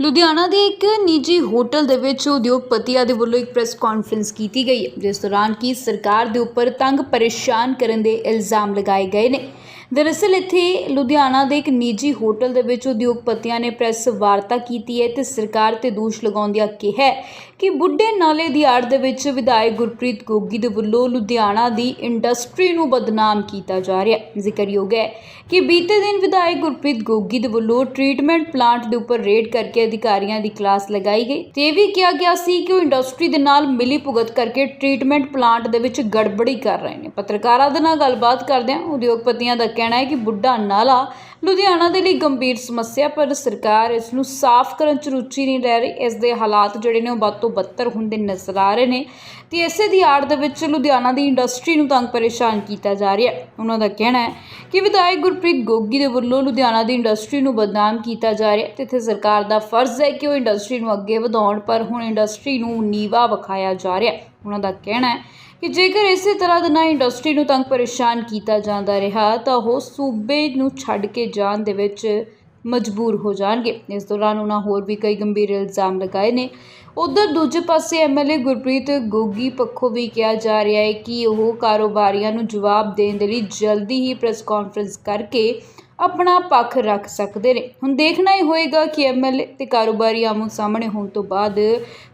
ਲੁਧਿਆਣਾ ਦੇ ਇੱਕ ਨਿੱਜੀ ਹੋਟਲ ਦੇ ਵਿੱਚ ਉਦਯੋਗਪਤੀਆਂ ਦੇ ਵੱਲੋਂ ਇੱਕ ਪ੍ਰੈਸ ਕਾਨਫਰੰਸ ਕੀਤੀ ਗਈ। ਹੈ ਜਿਸ ਦੌਰਾਨ ਕੀ ਸਰਕਾਰ ਦੇ ਉੱਪਰ ਤੰਗ ਪਰੇਸ਼ਾਨ ਕਰਨ ਦੇ ਇਲਜ਼ਾਮ ਲਗਾਏ ਗਏ ਨੇ। ਦਰਅਸਲ ਇੱਥੇ ਲੁਧਿਆਣਾ ਦੇ ਇੱਕ ਨਿੱਜੀ ਹੋਟਲ ਦੇ ਵਿੱਚ ਉਦਯੋਗਪਤੀਆਂ ਨੇ ਪ੍ਰੈਸ ਵਾਰਤਾ ਕੀਤੀ ਹੈ ਤੇ ਸਰਕਾਰ ਤੇ ਦੋਸ਼ ਲਗਾਉਂਦਿਆਂ ਕਿਹਾ ਕਿ ਬੁੱਢੇ ਨਾਲੇ ਦੀ ਆੜ ਦੇ ਵਿੱਚ ਵਿਧਾਇਕ ਗੁਰਪ੍ਰੀਤ ਗੋਗੀ ਦੇ ਵੱਲੋਂ ਲੁਧਿਆਣਾ ਦੀ ਇੰਡਸਟਰੀ ਨੂੰ ਬਦਨਾਮ ਕੀਤਾ ਜਾ ਰਿਹਾ ਹੈ। ਜ਼ਿਕਰਯੋਗ ਹੈ ਕਿ ਬੀਤੇ ਦਿਨ ਵਿਧਾਇਕ ਗੁਰਪ੍ਰੀਤ ਗੋਗੀ ਦੇ ਵੱਲੋਂ ਟ੍ਰੀਟਮੈਂਟ ਪਲਾਂਟ ਦੇ ਉੱਪਰ ਰੇਡ ਕਰਕੇ ਅਧਿਕਾਰੀਆਂ ਦੀ ਕਲਾਸ ਲਗਾਈ ਗਈ। ਤੇ ਇਹ ਵੀ ਕਿਹਾ ਗਿਆ ਸੀ ਕਿ ਉਹ ਇੰਡਸਟਰੀ ਦੇ ਨਾਲ ਮਿਲੀ ਭੁਗਤ ਕਰਕੇ ਟ੍ਰੀਟਮੈਂਟ ਪਲਾਂਟ ਦੇ ਵਿੱਚ ਗੜਬੜੀ ਕਰ ਰਹੇ ਨੇ। ਪੱਤਰਕਾਰਾਂ ਦੇ ਨਾਲ ਗੱਲਬਾਤ ਕਰਦਿਆਂ ਉਦਯੋਗਪਤੀਆਂ ਦਾ ਕਹਿਣਾ ਹੈ ਕਿ ਬੁੱਢਾ ਨਾਲਾ ਲੁਧਿਆਣਾ ਦੇ ਲਈ ਗੰਭੀਰ ਸਮੱਸਿਆ, ਪਰ ਸਰਕਾਰ ਇਸ ਨੂੰ ਸਾਫ਼ ਕਰਨ ਚ ਰੁਚੀ ਨਹੀਂ ਲੈ ਰਹੀ। ਇਸ ਦੇ ਹਾਲਾਤ ਜਿਹੜੇ ਨੇ ਉਹ ਵੱਧ ਤੋਂ ਬੱਤਰ ਹੁੰਦੇ ਨਜ਼ਰ ਆ ਰਹੇ ਨੇ। ਤੇ ਇਸੇ ਦੀ ਆੜ ਦੇ ਵਿੱਚ ਲੁਧਿਆਣਾ ਦੀ ਇੰਡਸਟਰੀ ਨੂੰ ਤੰਗ ਪਰੇਸ਼ਾਨ ਕੀਤਾ ਜਾ ਰਿਹਾ ਹੈ। ਉਹਨਾਂ ਦਾ ਕਹਿਣਾ ਹੈ ਕਿ ਵਿਧਾਇਕ ਗੁਰਪ੍ਰੀਤ ਗੋਗੀ ਦੇ ਵੱਲੋਂ ਲੁਧਿਆਣਾ ਦੀ ਇੰਡਸਟਰੀ ਨੂੰ ਬਦਨਾਮ ਕੀਤਾ ਜਾ ਰਿਹਾ ਹੈ। ਤੇ ਇੱਥੇ ਸਰਕਾਰ ਦਾ ਫਰਜ਼ ਹੈ ਕਿ ਉਹ ਇੰਡਸਟਰੀ ਨੂੰ ਅੱਗੇ ਵਧਾਉਣ, ਪਰ ਹੁਣ ਇੰਡਸਟਰੀ ਨੂੰ ਨੀਵਾ ਵਿਖਾਇਆ ਜਾ ਰਿਹਾ ਹੈ। ਉਹਨਾਂ ਦਾ ਕਹਿਣਾ ਹੈ ਕਿ ਜੇਕਰ ਇਸੇ ਤਰ੍ਹਾਂ ਦੇ ਨਾਲ ਇੰਡਸਟਰੀ ਨੂੰ ਤੰਗ ਪਰੇਸ਼ਾਨ ਕੀਤਾ ਜਾਂਦਾ ਰਿਹਾ, ਤਾਂ ਉਹ ਸੂਬੇ ਨੂੰ ਛੱਡ ਕੇ ਜਾਣ ਦੇ ਵਿੱਚ ਮਜਬੂਰ ਹੋ ਜਾਣਗੇ। ਇਸ ਦੌਰਾਨ ਉਹਨਾਂ ਹੋਰ ਵੀ ਕਈ ਗੰਭੀਰ ਇਲਜ਼ਾਮ ਲਗਾਏ ਨੇ। ਉਧਰ ਦੂਜੇ ਪਾਸੇ ਐਮਐਲਏ ਗੁਰਪ੍ਰੀਤ ਗੋਗੀ ਪੱਖੋਂ ਵੀ ਕਿਹਾ ਜਾ ਰਿਹਾ ਹੈ ਕਿ ਉਹ ਕਾਰੋਬਾਰੀਆਂ ਨੂੰ ਜਵਾਬ ਦੇਣ ਦੇ ਲਈ ਜਲਦੀ ਹੀ ਪ੍ਰੈਸ ਕਾਨਫਰੰਸ ਕਰਕੇ ਆਪਣਾ ਪੱਖ ਰੱਖ ਸਕਦੇ ਨੇ। ਹੁਣ ਦੇਖਣਾ ਹੀ ਹੋਏਗਾ ਕਿ ਐਮਐਲਏ ਤੇ ਕਾਰੋਬਾਰੀ ਆਮੋ ਸਾਹਮਣੇ ਹੋਣ ਤੋਂ ਬਾਅਦ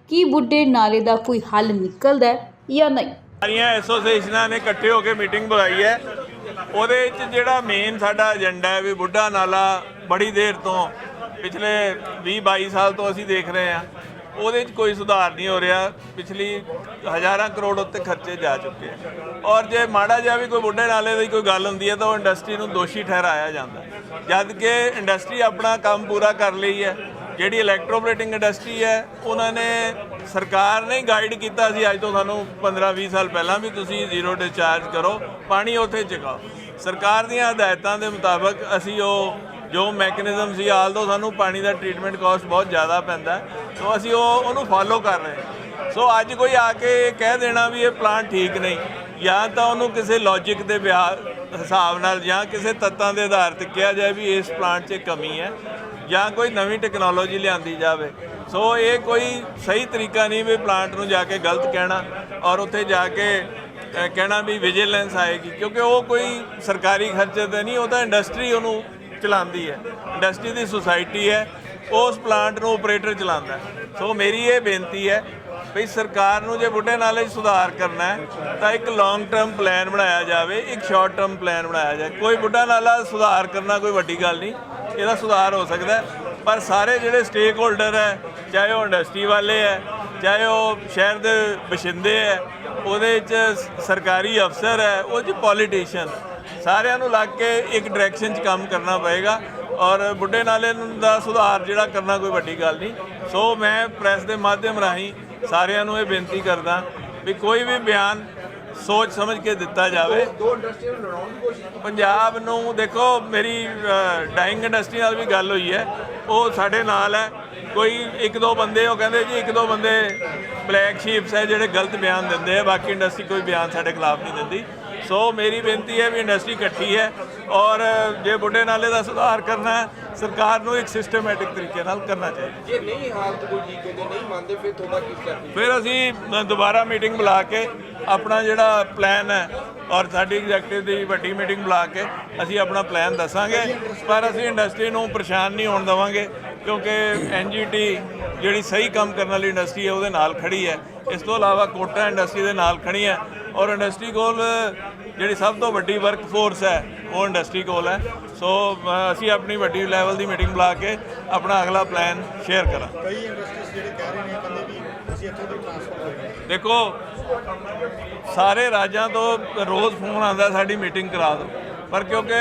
ਕੀ ਬੁੱਢੇ ਨਾਲੇ ਦਾ ਕੋਈ ਹੱਲ ਨਿਕਲਦਾ ਹੈ ਜਾਂ ਨਹੀਂ। ਸਾਰੀਆਂ ਐਸੋਸੀਏਸ਼ਨਾਂ ਨੇ ਇਕੱਠੇ ਹੋ ਕੇ ਮੀਟਿੰਗ ਬੁਲਾਈ ਹੈ। ਉਹਦੇ ਵਿੱਚ ਜਿਹੜਾ ਮੇਨ ਸਾਡਾ ਏਜੰਡਾ ਹੈ ਵੀ ਬੁੱਢਾ ਨਾਲਾ ਬੜੀ ਦੇਰ ਤੋਂ, ਪਿਛਲੇ 20 22 ਸਾਲ ਤੋਂ ਅਸੀਂ ਦੇਖ ਰਹੇ ਹਾਂ। ਉਹਦੇ ਵਿੱਚ ਕੋਈ ਸੁਧਾਰ ਨਹੀਂ ਹੋ ਰਿਹਾ। ਪਿਛਲੀ ਹਜ਼ਾਰਾਂ ਕਰੋੜ ਉੱਤੇ ਖਰਚੇ ਜਾ ਚੁੱਕੇ ਆ। ਔਰ ਜੇ ਮਾੜਾ ਜਿਹਾ ਵੀ ਕੋਈ ਬੁੱਢੇ ਨਾਲੇ ਦੀ ਕੋਈ ਗੱਲ ਹੁੰਦੀ ਹੈ ਤਾਂ ਉਹ ਇੰਡਸਟਰੀ ਨੂੰ ਦੋਸ਼ੀ ਠਹਿਰਾਇਆ ਜਾਂਦਾ ਹੈ। ਜਦ ਕਿ ਇੰਡਸਟਰੀ ਆਪਣਾ ਕੰਮ ਪੂਰਾ ਕਰ ਲਈ ਹੈ। ਜਿਹੜੀ ਇਲੈਕਟ੍ਰੋਪਲੇਟਿੰਗ ਇੰਡਸਟਰੀ ਹੈ, ਉਹਨਾਂ ਨੇ ਸਰਕਾਰ ਨੇ ਗਾਈਡ ਕੀਤਾ ਸੀ, ਅੱਜ ਤੋਂ ਸਾਨੂੰ 15-20 ਸਾਲ ਪਹਿਲਾਂ ਵੀ ਤੁਸੀਂ ਜ਼ੀਰੋ ਡਿਸਚਾਰਜ ਕਰੋ, ਪਾਣੀ ਉੱਥੇ ਚਕਾਓ। ਸਰਕਾਰ ਦੀਆਂ ਹਦਾਇਤਾਂ ਦੇ ਮੁਤਾਬਕ ਅਸੀਂ ਉਹ ਜੋ ਮੈਕੈਨਿਜ਼ਮ ਸੀ ਆਲਦੋ ਸਾਨੂੰ ਪਾਣੀ ਦਾ ਟ੍ਰੀਟਮੈਂਟ ਕਾਸਟ ਬਹੁਤ ਜ਼ਿਆਦਾ ਪੈਂਦਾ ਸੋ ਅਸੀਂ ਉਹ, ਉਹਨੂੰ ਫਾਲੋ ਕਰ ਰਹੇ ਸੋ ਅੱਜ ਕੋਈ ਆ ਕੇ ਕਹਿ ਦੇਣਾ ਵੀ ਇਹ ਪਲਾਂਟ ਠੀਕ ਨਹੀਂ, ਜਾਂ ਤਾਂ ਉਹਨੂੰ ਕਿਸੇ ਲੌਜੀਕ ਦੇ ਵਿਆਹ, ਹਿਸਾਬ ਨਾਲ ਜਾਂ ਕਿਸੇ ਤੱਤਾਂ ਦੇ ਆਧਾਰ ਤੇ ਕਿਹਾ ਜਾਏ ਵੀ ਇਸ ਪਲਾਂਟ 'ਚ ਕਮੀ ਹੈ, ਜਾਂ ਕੋਈ ਨਵੀਂ ਟੈਕਨੋਲੋਜੀ ਲਿਆਂਦੀ ਜਾਵੇ। ਸੋ ਇਹ ਕੋਈ ਸਹੀ ਤਰੀਕਾ ਨਹੀਂ ਵੀ ਪਲਾਂਟ ਨੂੰ ਜਾ ਕੇ ਗਲਤ ਕਹਿਣਾ ਔਰ ਉੱਥੇ ਜਾ ਕੇ ਕਹਿਣਾ ਵੀ ਵਿਜੀਲੈਂਸ ਆਏਗੀ, ਕਿਉਂਕਿ ਉਹ ਕੋਈ ਸਰਕਾਰੀ ਖਰਚੇ ਤੇ ਨਹੀਂ, ਉਹ ਤਾਂ ਇੰਡਸਟਰੀ ਉਹਨੂੰ ਚਲਾਉਂਦੀ ਹੈ। ਇੰਡਸਟਰੀ ਦੀ ਸੁਸਾਇਟੀ ਹੈ, ਉਸ ਪਲਾਂਟ ਨੂੰ ਆਪਰੇਟਰ ਚਲਾਉਂਦਾ ਸੋ ਮੇਰੀ ਇਹ ਬੇਨਤੀ ਹੈ ਵੀ ਸਰਕਾਰ ਨੂੰ ਜੇ ਬੁੱਢੇ ਨਾਲੇ ਸੁਧਾਰ ਕਰਨਾ ਹੈ, ਤਾਂ ਇੱਕ ਲੌਂਗ ਟਰਮ ਪਲਾਨ ਬਣਾਇਆ ਜਾਵੇ, ਇੱਕ ਸ਼ਾਰਟ ਟਰਮ ਪਲਾਨ ਬਣਾਇਆ ਜਾਵੇ ਕੋਈ ਬੁੱਢਾ ਨਾਲਾ ਸੁਧਾਰ ਕਰਨਾ ਕੋਈ ਵੱਡੀ ਗੱਲ ਨਹੀਂ, ਇਹਦਾ ਸੁਧਾਰ ਹੋ ਸਕਦਾ ਪਰ ਸਾਰੇ ਜਿਹੜੇ ਸਟੇਕ ਹੋਲਡਰ ਹੈ ਚਾਹੇ ਉਹ ਇੰਡਸਟਰੀ ਵਾਲੇ ਹੈ, ਚਾਹੇ ਉਹ ਸ਼ਹਿਰ ਦੇ ਵਸਿੰਦੇ ਹੈ, ਉਹਦੇ 'ਚ ਸਰਕਾਰੀ ਅਫਸਰ ਹੈ, ਉਹ 'ਚ ਪੋਲੀਟੀਸ਼ੀਅਨ ਸਾਰਿਆਂ ਨੂੰ ਲੱਗ ਕੇ ਇੱਕ ਡਾਇਰੈਕਸ਼ਨ 'ਚ ਕੰਮ ਕਰਨਾ ਪਏਗਾ ਔਰ ਬੁੱਢੇ ਨਾਲੇ ਦਾ ਸੁਧਾਰ ਜਿਹੜਾ ਕਰਨਾ ਕੋਈ ਵੱਡੀ ਗੱਲ ਨਹੀਂ। ਸੋ ਮੈਂ ਪ੍ਰੈਸ ਦੇ ਮਾਧਿਅਮ ਰਾਹੀਂ ਸਾਰਿਆਂ ਨੂੰ ਇਹ ਬੇਨਤੀ ਕਰਦਾ ਵੀ ਕੋਈ ਵੀ ਬਿਆਨ ਸੋਚ ਸਮਝ ਕੇ ਦਿੱਤਾ ਜਾਵੇ। ਦੋ ਇੰਡਸਟਰੀਆਂ ਨੂੰ ਲੜਾਉਣ ਦੀ ਕੋਸ਼ਿਸ਼ ਪੰਜਾਬ ਨੂੰ ਦੇਖੋ ਮੇਰੀ ਡਾਈਂਗ ਇੰਡਸਟਰੀ ਨਾਲ ਵੀ ਗੱਲ ਹੋਈ ਹੈ। ਉਹ ਸਾਡੇ ਨਾਲ ਹੈ। ਕੋਈ ਇੱਕ ਦੋ ਬੰਦੇ ਉਹ ਕਹਿੰਦੇ ਜੀ ਇੱਕ ਦੋ ਬੰਦੇ ਬਲੈਕ ਸ਼ੀਪਸ ਹੈ ਜਿਹੜੇ ਗਲਤ ਬਿਆਨ ਦਿੰਦੇ ਆ। ਬਾਕੀ ਇੰਡਸਟਰੀ ਕੋਈ ਬਿਆਨ ਸਾਡੇ ਖਿਲਾਫ ਨਹੀਂ ਦਿੰਦੀ। ਸੋ ਮੇਰੀ ਬੇਨਤੀ ਹੈ ਵੀ ਇੰਡਸਟਰੀ ਇਕੱਠੀ ਹੈ ਔਰ ਜੇ ਬੁੱਢੇ ਨਾਲੇ ਦਾ ਸੁਧਾਰ ਕਰਨਾ ਹੈ ਸਰਕਾਰ ਨੂੰ ਇੱਕ ਸਿਸਟਮੈਟਿਕ ਤਰੀਕੇ ਨਾਲ ਕਰਨਾ ਚਾਹੀਦਾ। ਜੇ ਨਹੀਂ ਹਾਲਤ ਕੋਈ ਠੀਕ ਹੁੰਦੀ ਨਹੀਂ ਮੰਨਦੇ ਫਿਰ ਤੁਹਾਡਾ ਕੀ ਸਟੈਪ ਫਿਰ ਅਸੀਂ ਦੁਬਾਰਾ ਮੀਟਿੰਗ ਬੁਲਾ ਕੇ ਆਪਣਾ ਜਿਹੜਾ ਪਲਾਨ ਹੈ ਔਰ ਸਾਡੀ ਐਗਜ਼ੈਕਟਿਵ ਦੀ ਵੱਡੀ ਮੀਟਿੰਗ ਬੁਲਾ ਕੇ ਅਸੀਂ ਆਪਣਾ ਪਲਾਨ ਦੱਸਾਂਗੇ। ਪਰ ਅਸੀਂ ਇੰਡਸਟਰੀ ਨੂੰ ਪਰੇਸ਼ਾਨ ਨਹੀਂ ਹੋਣ ਦੇਵਾਂਗੇ ਕਿਉਂਕਿ ਐਨਜੀਟੀ ਜਿਹੜੀ ਸਹੀ ਕੰਮ ਕਰਨ ਵਾਲੀ ਇੰਡਸਟਰੀ ਹੈ ਉਹਦੇ ਨਾਲ ਖੜੀ ਹੈ। ਇਸ ਤੋਂ ਇਲਾਵਾ ਕੋਟਾ ਇੰਡਸਟਰੀ ਦੇ ਨਾਲ ਖੜੀ ਹੈ। ਔਰ ਇੰਡਸਟਰੀ ਕੋਲ ਜਿਹੜੀ ਸਭ ਤੋਂ ਵੱਡੀ ਵਰਕ ਫੋਰਸ ਹੈ ਉਹ ਇੰਡਸਟਰੀ ਕੋਲ ਹੈ। ਸੋ ਅਸੀਂ ਆਪਣੀ ਵੱਡੀ ਲੈਵਲ ਦੀ ਮੀਟਿੰਗ ਬੁਲਾ ਕੇ ਆਪਣਾ ਅਗਲਾ ਪਲਾਨ ਸ਼ੇਅਰ ਕਰਾਂਗੇ। ਕਈ ਇੰਡਸਟਰੀਜ਼ ਜਿਹੜੇ ਕਹਿ ਰਹੇ ਨੇ ਕਹਿੰਦੇ ਵੀ ਅਸੀਂ ਇੱਥੋਂ ਦੀ ਟ੍ਰਾਂਸਫਰ ਹੋ ਗਏ। ਦੇਖੋ ਸਾਰੇ ਰਾਜਾਂ ਤੋਂ ਰੋਜ਼ ਫੋਨ ਆਉਂਦਾ ਸਾਡੀ ਮੀਟਿੰਗ ਕਰਾ ਦਿਓ। ਪਰ ਕਿਉਂਕਿ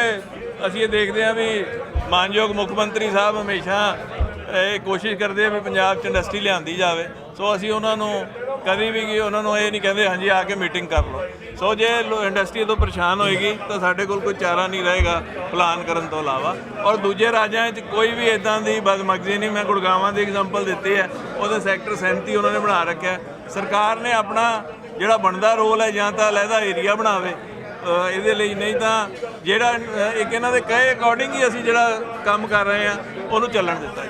ਅਸੀਂ ਇਹ ਦੇਖਦੇ ਹਾਂ ਵੀ ਮਾਨਯੋਗ ਮੁੱਖ ਮੰਤਰੀ ਸਾਹਿਬ ਹਮੇਸ਼ਾ ਇਹ ਕੋਸ਼ਿਸ਼ ਕਰਦੇ ਆ ਵੀ ਪੰਜਾਬ 'ਚ ਇੰਡਸਟਰੀ ਲਿਆਂਦੀ ਜਾਵੇ। ਸੋ ਅਸੀਂ ਉਹਨਾਂ ਨੂੰ ਕਦੀ ਵੀ ਕੀ ਉਹਨਾਂ ਨੂੰ ਇਹ ਨਹੀਂ ਕਹਿੰਦੇ, ਹਾਂਜੀ, ਆ ਕੇ ਮੀਟਿੰਗ ਕਰ ਲਓ। ਸੋ ਜੇ ਇੰਡਸਟਰੀ ਤੋਂ ਪਰੇਸ਼ਾਨ ਹੋਏਗੀ, ਤਾਂ ਸਾਡੇ ਕੋਲ ਕੋਈ ਚਾਰਾ ਨਹੀਂ ਰਹੇਗਾ ਪਲਾਨ ਕਰਨ ਤੋਂ ਇਲਾਵਾ। ਔਰ ਦੂਜੇ ਰਾਜਾਂ 'ਚ ਕੋਈ ਵੀ ਇਦਾਂ ਦੀ ਬਦਮਗਜ਼ੀ ਨਹੀਂ, ਮੈਂ ਗੁੜਗਾਵਾਂ ਦੀ ਐਗਜ਼ਾਮਪਲ ਦਿੱਤੀ ਹੈ, ਉਹਦੇ ਸੈਕਟਰ 37 ਉਹਨਾਂ ਨੇ ਬਣਾ ਰੱਖਿਆ ਸਰਕਾਰ ਨੇ ਆਪਣਾ ਜਿਹੜਾ ਬਣਦਾ ਰੋਲ ਹੈ, ਜਾਂ ਤਾਂ ਲਹਿਦਾ ਏਰੀਆ ਬਣਾਵੇ ਇਹਦੇ ਲਈ ਨਹੀਂ ਤਾਂ ਜਿਹੜਾ ਇੱਕ ਇਹਨਾਂ ਦੇ ਕਹੇ ਅਕੋਰਡਿੰਗ ਹੀ ਅਸੀਂ ਜਿਹੜਾ ਕੰਮ ਕਰ ਰਹੇ ਆ ਉਹਨੂੰ ਚੱਲਣ ਦਿੱਤਾ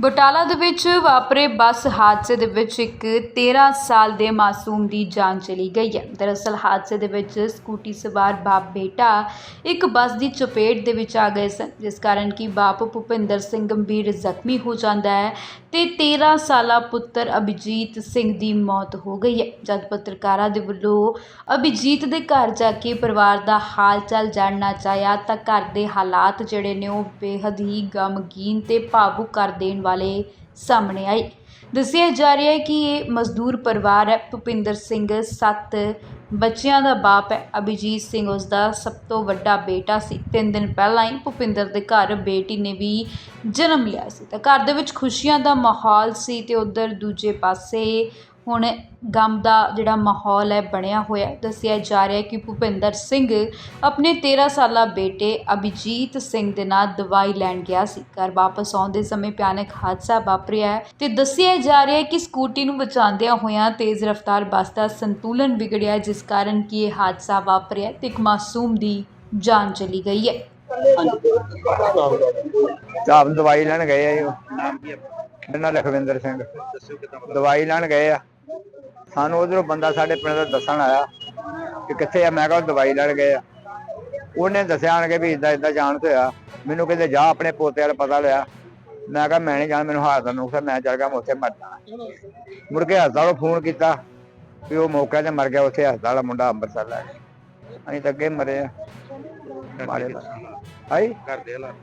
ਬਟਾਲਾ ਦੇ ਵਿੱਚ ਵਾਪਰੇ ਬੱਸ ਹਾਦਸੇ ਦੇ ਵਿੱਚ ਇੱਕ 13 ਸਾਲ ਦੇ ਮਾਸੂਮ ਦੀ ਜਾਨ ਚਲੀ ਗਈ ਹੈ। ਦਰਅਸਲ ਹਾਦਸੇ ਦੇ ਵਿੱਚ ਸਕੂਟੀ ਸਵਾਰ ਬਾਪ ਬੇਟਾ ਇੱਕ ਬੱਸ ਦੀ ਚਪੇਟ ਦੇ ਵਿੱਚ ਆ ਗਏ ਸਨ, ਜਿਸ ਕਾਰਨ ਕਿ ਬਾਪ ਭੁਪਿੰਦਰ ਸਿੰਘ ਗੰਭੀਰ ਜ਼ਖਮੀ ਹੋ ਜਾਂਦਾ ਹੈ ਤੇ 13 ਸਾਲਾ ਪੁੱਤਰ ਅਭਿਜੀਤ ਸਿੰਘ ਦੀ ਮੌਤ ਹੋ ਗਈ ਹੈ। ਜਦ ਪੱਤਰਕਾਰਾਂ ਦੇ ਵੱਲੋਂ ਅਭਿਜੀਤ ਦੇ ਘਰ ਜਾ ਕੇ ਪਰਿਵਾਰ ਦਾ ਹਾਲ ਚਾਲ ਜਾਣਨਾ ਚਾਹਿਆ ਤਾਂ ਘਰ ਦੇ ਹਾਲਾਤ ਜਿਹੜੇ ਨੇ ਉਹ ਬੇਹੱਦ ਹੀ ਗਮਗੀਨ ਤੇ ਭਾਵੁਕ ਕਰ ਦੇਣ ਵਾਲੇ ਸਾਹਮਣੇ ਆਏ ਦੱਸਿਆ ਜਾ ਰਿਹਾ ਹੈ ਕਿ ਇਹ ਮਜ਼ਦੂਰ ਪਰਿਵਾਰ ਹੈ। ਭੁਪਿੰਦਰ ਸਿੰਘ ਸੱਤ, ਬੱਚਿਆਂ ਦਾ ਬਾਪ ਹੈ। ਅਭਿਜੀਤ ਸਿੰਘ ਉਸ ਦਾ ਸਭ ਤੋਂ ਵੱਡਾ ਬੇਟਾ ਸੀ। ਤਿੰਨ ਦਿਨ ਪਹਿਲਾਂ ਹੀ ਭੁਪਿੰਦਰ ਦੇ ਘਰ ਬੇਟੀ ਨੇ ਵੀ ਜਨਮ ਲਿਆ ਸੀ। ਤਾਂ ਘਰ ਦੇ ਵਿੱਚ ਖੁਸ਼ੀਆਂ ਦਾ ਮਾਹੌਲ ਸੀ ਤੇ ਉਧਰ ਦੂਜੇ ਪਾਸੇ ਹੁਣ ਗਮ ਦਾ ਜਿਹੜਾ ਮਾਹੌਲ ਹੈ, ਬਣਿਆ ਹੋਇਆ ਦੱਸਿਆ ਜਾ ਰਿਹਾ ਕਿ ਭੁਪਿੰਦਰ ਸਿੰਘ ਆਪਣੇ 13 ਸਾਲਾ ਬੇਟੇ ਅਭਿਜੀਤ ਸਿੰਘ ਦੇ ਨਾਲ ਦਵਾਈ ਲੈਣ ਗਿਆ ਸੀ। ਘਰ ਵਾਪਸ ਆਉਂਦੇ ਸਮੇਂ ਭਿਆਨਕ ਹਾਦਸਾ ਵਾਪਰਿਆ ਤੇ ਦੱਸਿਆ ਜਾ ਰਿਹਾ ਕਿ ਸਕੂਟੀ ਨੂੰ ਬਚਾਉਂਦਿਆਂ ਹੋਇਆਂ ਤੇਜ਼ ਰਫ਼ਤਾਰ ਬੱਸ ਦਾ ਸੰਤੁਲਨ ਵਿਗੜਿਆ, ਜਿਸ ਕਾਰਨ ਕਿ ਇਹ ਹਾਦਸਾ ਵਾਪਰਿਆ ਤੇ ਇੱਕ ਮਾਸੂਮ ਦੀ ਜਾਨ ਚਲੀ ਗਈ ਹੈ। ਆਪ ਦਵਾਈ ਲੈਣ ਗਏ ਆ ਜੀ ਉਹ। ਮੇਰਾ ਨਾਂ ਲਖਵਿੰਦਰ ਸਿੰਘ। ਦਵਾਈ ਲੈਣ ਗਏ ਆ। ਸਾਨੂੰ ਉਧਰੋਂ ਬੰਦਾ ਸਾਡੇ ਪਿੰਡ ਦਾ ਦੱਸਣ ਆਇਆ ਕਿ ਕਿੱਥੇ ਆ ਮੈਂ ਕਿਹਾ ਉਹ ਦਵਾਈ ਲੈਣ ਗਏ ਆ। ਉਹਨੇ ਦੱਸਿਆ ਆਣ ਕੇ ਵੀ ਇਦਾਂ ਇਦਾਂ ਜਾਣ ਤੇ ਹੋਇਆ। ਮੈਨੂੰ ਕਹਿੰਦੇ ਜਾ ਆਪਣੇ ਪੋਤੇ ਵਾਲਾ ਪਤਾ ਲਿਆ। ਮੈਂ ਕਿਹਾ ਮੈਂ ਨਹੀਂ ਜਾਣ ਮੈਨੂੰ ਹਾਰ ਦਾ ਨੁਕਸਾ ਮੈਂ ਚੱਲ ਗਿਆ ਮੈਂ ਉੱਥੇ ਮਰ ਜਾਣਾ। ਮੁੜ ਕੇ ਹਸਪਤਾਲ ਨੂੰ ਫੋਨ ਕੀਤਾ ਵੀ ਉਹ ਮੌਕੇ ਤੇ ਮਰ ਗਿਆ ਉੱਥੇ ਹਸਪਤਾਲ ਵਾਲਾ ਮੁੰਡਾ ਅੰਮ੍ਰਿਤਸਰ ਲੈ ਗਿਆ। ਅਸੀਂ ਤਾਂ ਅੱਗੇ ਮਰੇ ਆ। ਮਾਰੇ ਹਾਈ ਘਰ ਦੇ ਹਾਲਾਤ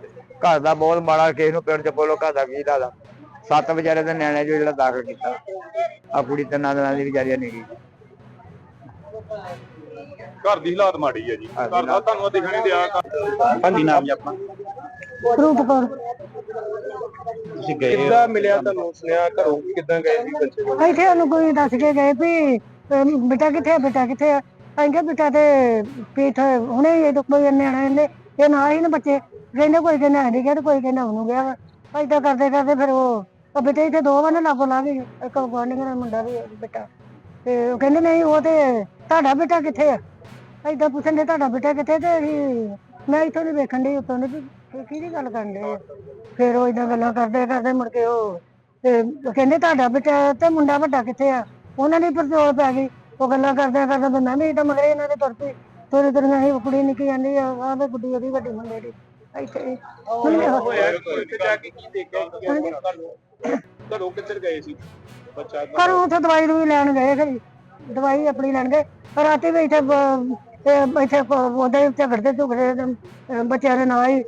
ਘਰ ਦਾ ਬਹੁਤ ਮਾੜਾ ਕਿਸੇ ਨੂੰ ਪਿੰਡ ਚ ਬੋਲੋ ਘਰ ਦਾ ਕੀ ਦਾ ਸੱਤ ਵਿਚਾਰੇ ਦੇ ਨਿਆਣੇ ਜੋ ਜਿਹੜਾ ਦਾਖਲ ਕੀਤਾ। ਆ ਕੁੜੀ ਤਿੰਨਾਂ ਦਿਨਾਂ ਦੀ ਵਿਚਾਰੀ ਨਹੀਂ ਗਈ ਘਰ ਦੀ ਹਾਲਾਤ ਮਾੜੀ ਹੈ ਜੀ। ਘਰ ਦੀ ਤੁਹਾਨੂੰ ਦਿਖਣ ਦਿਆ। ਹਾਂਜੀ ਨਾਮ ਜੀ ਆਪਣਾ। ਤੁਸੀਂ ਗਏ ਕਿੱਦਾਂ ਮਿਲਿਆ ਤੁਹਾਨੂੰ? ਸੁਣਿਆ ਘਰੋਂ ਕਿੱਦਾਂ ਗਏ ਸੀ ਬੱਚੇ? ਇੱਥੇ ਉਹਨੂੰ ਕੋਈ ਦੱਸ ਕੇ ਗਏ ਵੀ ਬੇਟਾ ਕਿੱਥੇ ਆ ਬੇਟਾ ਕਿੱਥੇ ਆ? ਅਸੀਂ ਕਿਹਾ ਬੇਟਾ ਤੇ ਪੀਠ ਹੁਣੇ ਇਹ ਤਾਂ ਕੋਈ ਨਿਆਣਾ ਇਹਨੇ ਇਹ ਨਾਲ ਹੀ ਨਾ ਬੱਚੇ। ਕਹਿੰਦੇ ਕੋਈ ਕਹਿੰਦਾ ਨਹੀਂ ਗਿਆ ਤੇ ਕੋਈ ਕਹਿੰਦਾ ਉਹਨੂੰ ਗਿਆ ਵਾ ਏਦਾਂ ਕਰਦੇ ਕਰਦੇ ਫਿਰ ਉਹ ਉਹ ਬੇਟੇ ਇੱਥੇ ਦੋ ਵਾਰ ਲਾਗੋ ਲਾ ਇੱਕ ਗੁਆਂਢੀਆਂ ਦਾ ਮੁੰਡਾ ਵੀ ਬੇਟਾ। ਤੇ ਉਹ ਕਹਿੰਦੇ ਨਹੀਂ, ਉਹ ਤੇ ਤੁਹਾਡਾ ਬੇਟਾ ਕਿੱਥੇ ਆ? ਏਦਾਂ ਪੁੱਛਣ ਦੇ ਤੁਹਾਡਾ ਬੇਟਾ ਕਿੱਥੇ ਤੇ ਅਸੀਂ, ਮੈਂ ਇੱਥੋਂ ਦੀ ਵੇਖਣ ਦੀ ਉੱਤੋਂ ਦੀ ਕਿਹਦੀ ਗੱਲ ਕਰਨ ਦੇ ਫਿਰ ਉਹ ਏਦਾਂ ਗੱਲਾਂ ਕਰਦੇ ਕਰਦੇ ਮੁੜ ਕੇ ਉਹ, ਤੇ ਉਹ ਕਹਿੰਦੇ ਤੁਹਾਡਾ ਬੇਟਾ ਤੇ ਮੁੰਡਾ ਵੱਡਾ ਕਿੱਥੇ ਆ? ਉਹਨਾਂ ਦੀ ਪਰਚੋਲ ਪੈ ਗਈ। ਉਹ ਗੱਲਾਂ ਕਰਦੇ ਕਰਦੇ ਤੇ ਮੈਂ ਵੀ ਤਾਂ ਮਗਰੇ ਇਹਨਾਂ ਦੇ ਤੁਰ ਪਈ। ਤੋਰੇ ਤੋਰੇ ਮੈਂ ਕੁੜੀ ਨਿੱਕੀ ਜਾਂਦੀ ਆ, ਆਹ ਤੇ ਗੁੱਡੀ ਉਹਦੀ ਵੱਡੀ ਮੁੰਡੇ ਦੀ। ਇੱਥੇ। ਹੋਇਆ ਉੱਥੇ ਜਾ ਕੇ ਕੀ ਦੇਖਿਆ? ਕੀ ਕਹਿੰਦੇ ਤੁਹਾਨੂੰ ਘਰੋਂ ਕਿੱਧਰ ਗਏ ਸੀ? ਬੱਚਾ ਪਰ ਉੱਥੇ ਦਵਾਈ ਦਵਾਈ ਲੈਣ ਗਏ ਖਰੀ ਦਵਾਈ ਆਪਣੀ ਲੈਣ ਗਏ। ਪਰ ਰਾਤੀ ਵੀ ਇੱਥੇ ਬ- ਤੇ ਇੱਥੇ ਉਹਦੇ ਝਗੜਦੇ ਝੁਗੜੇ ਤੇ, ਅਹ ਬੱਚਿਆਂ ਦੇ ਨਾਲ ਹੀ।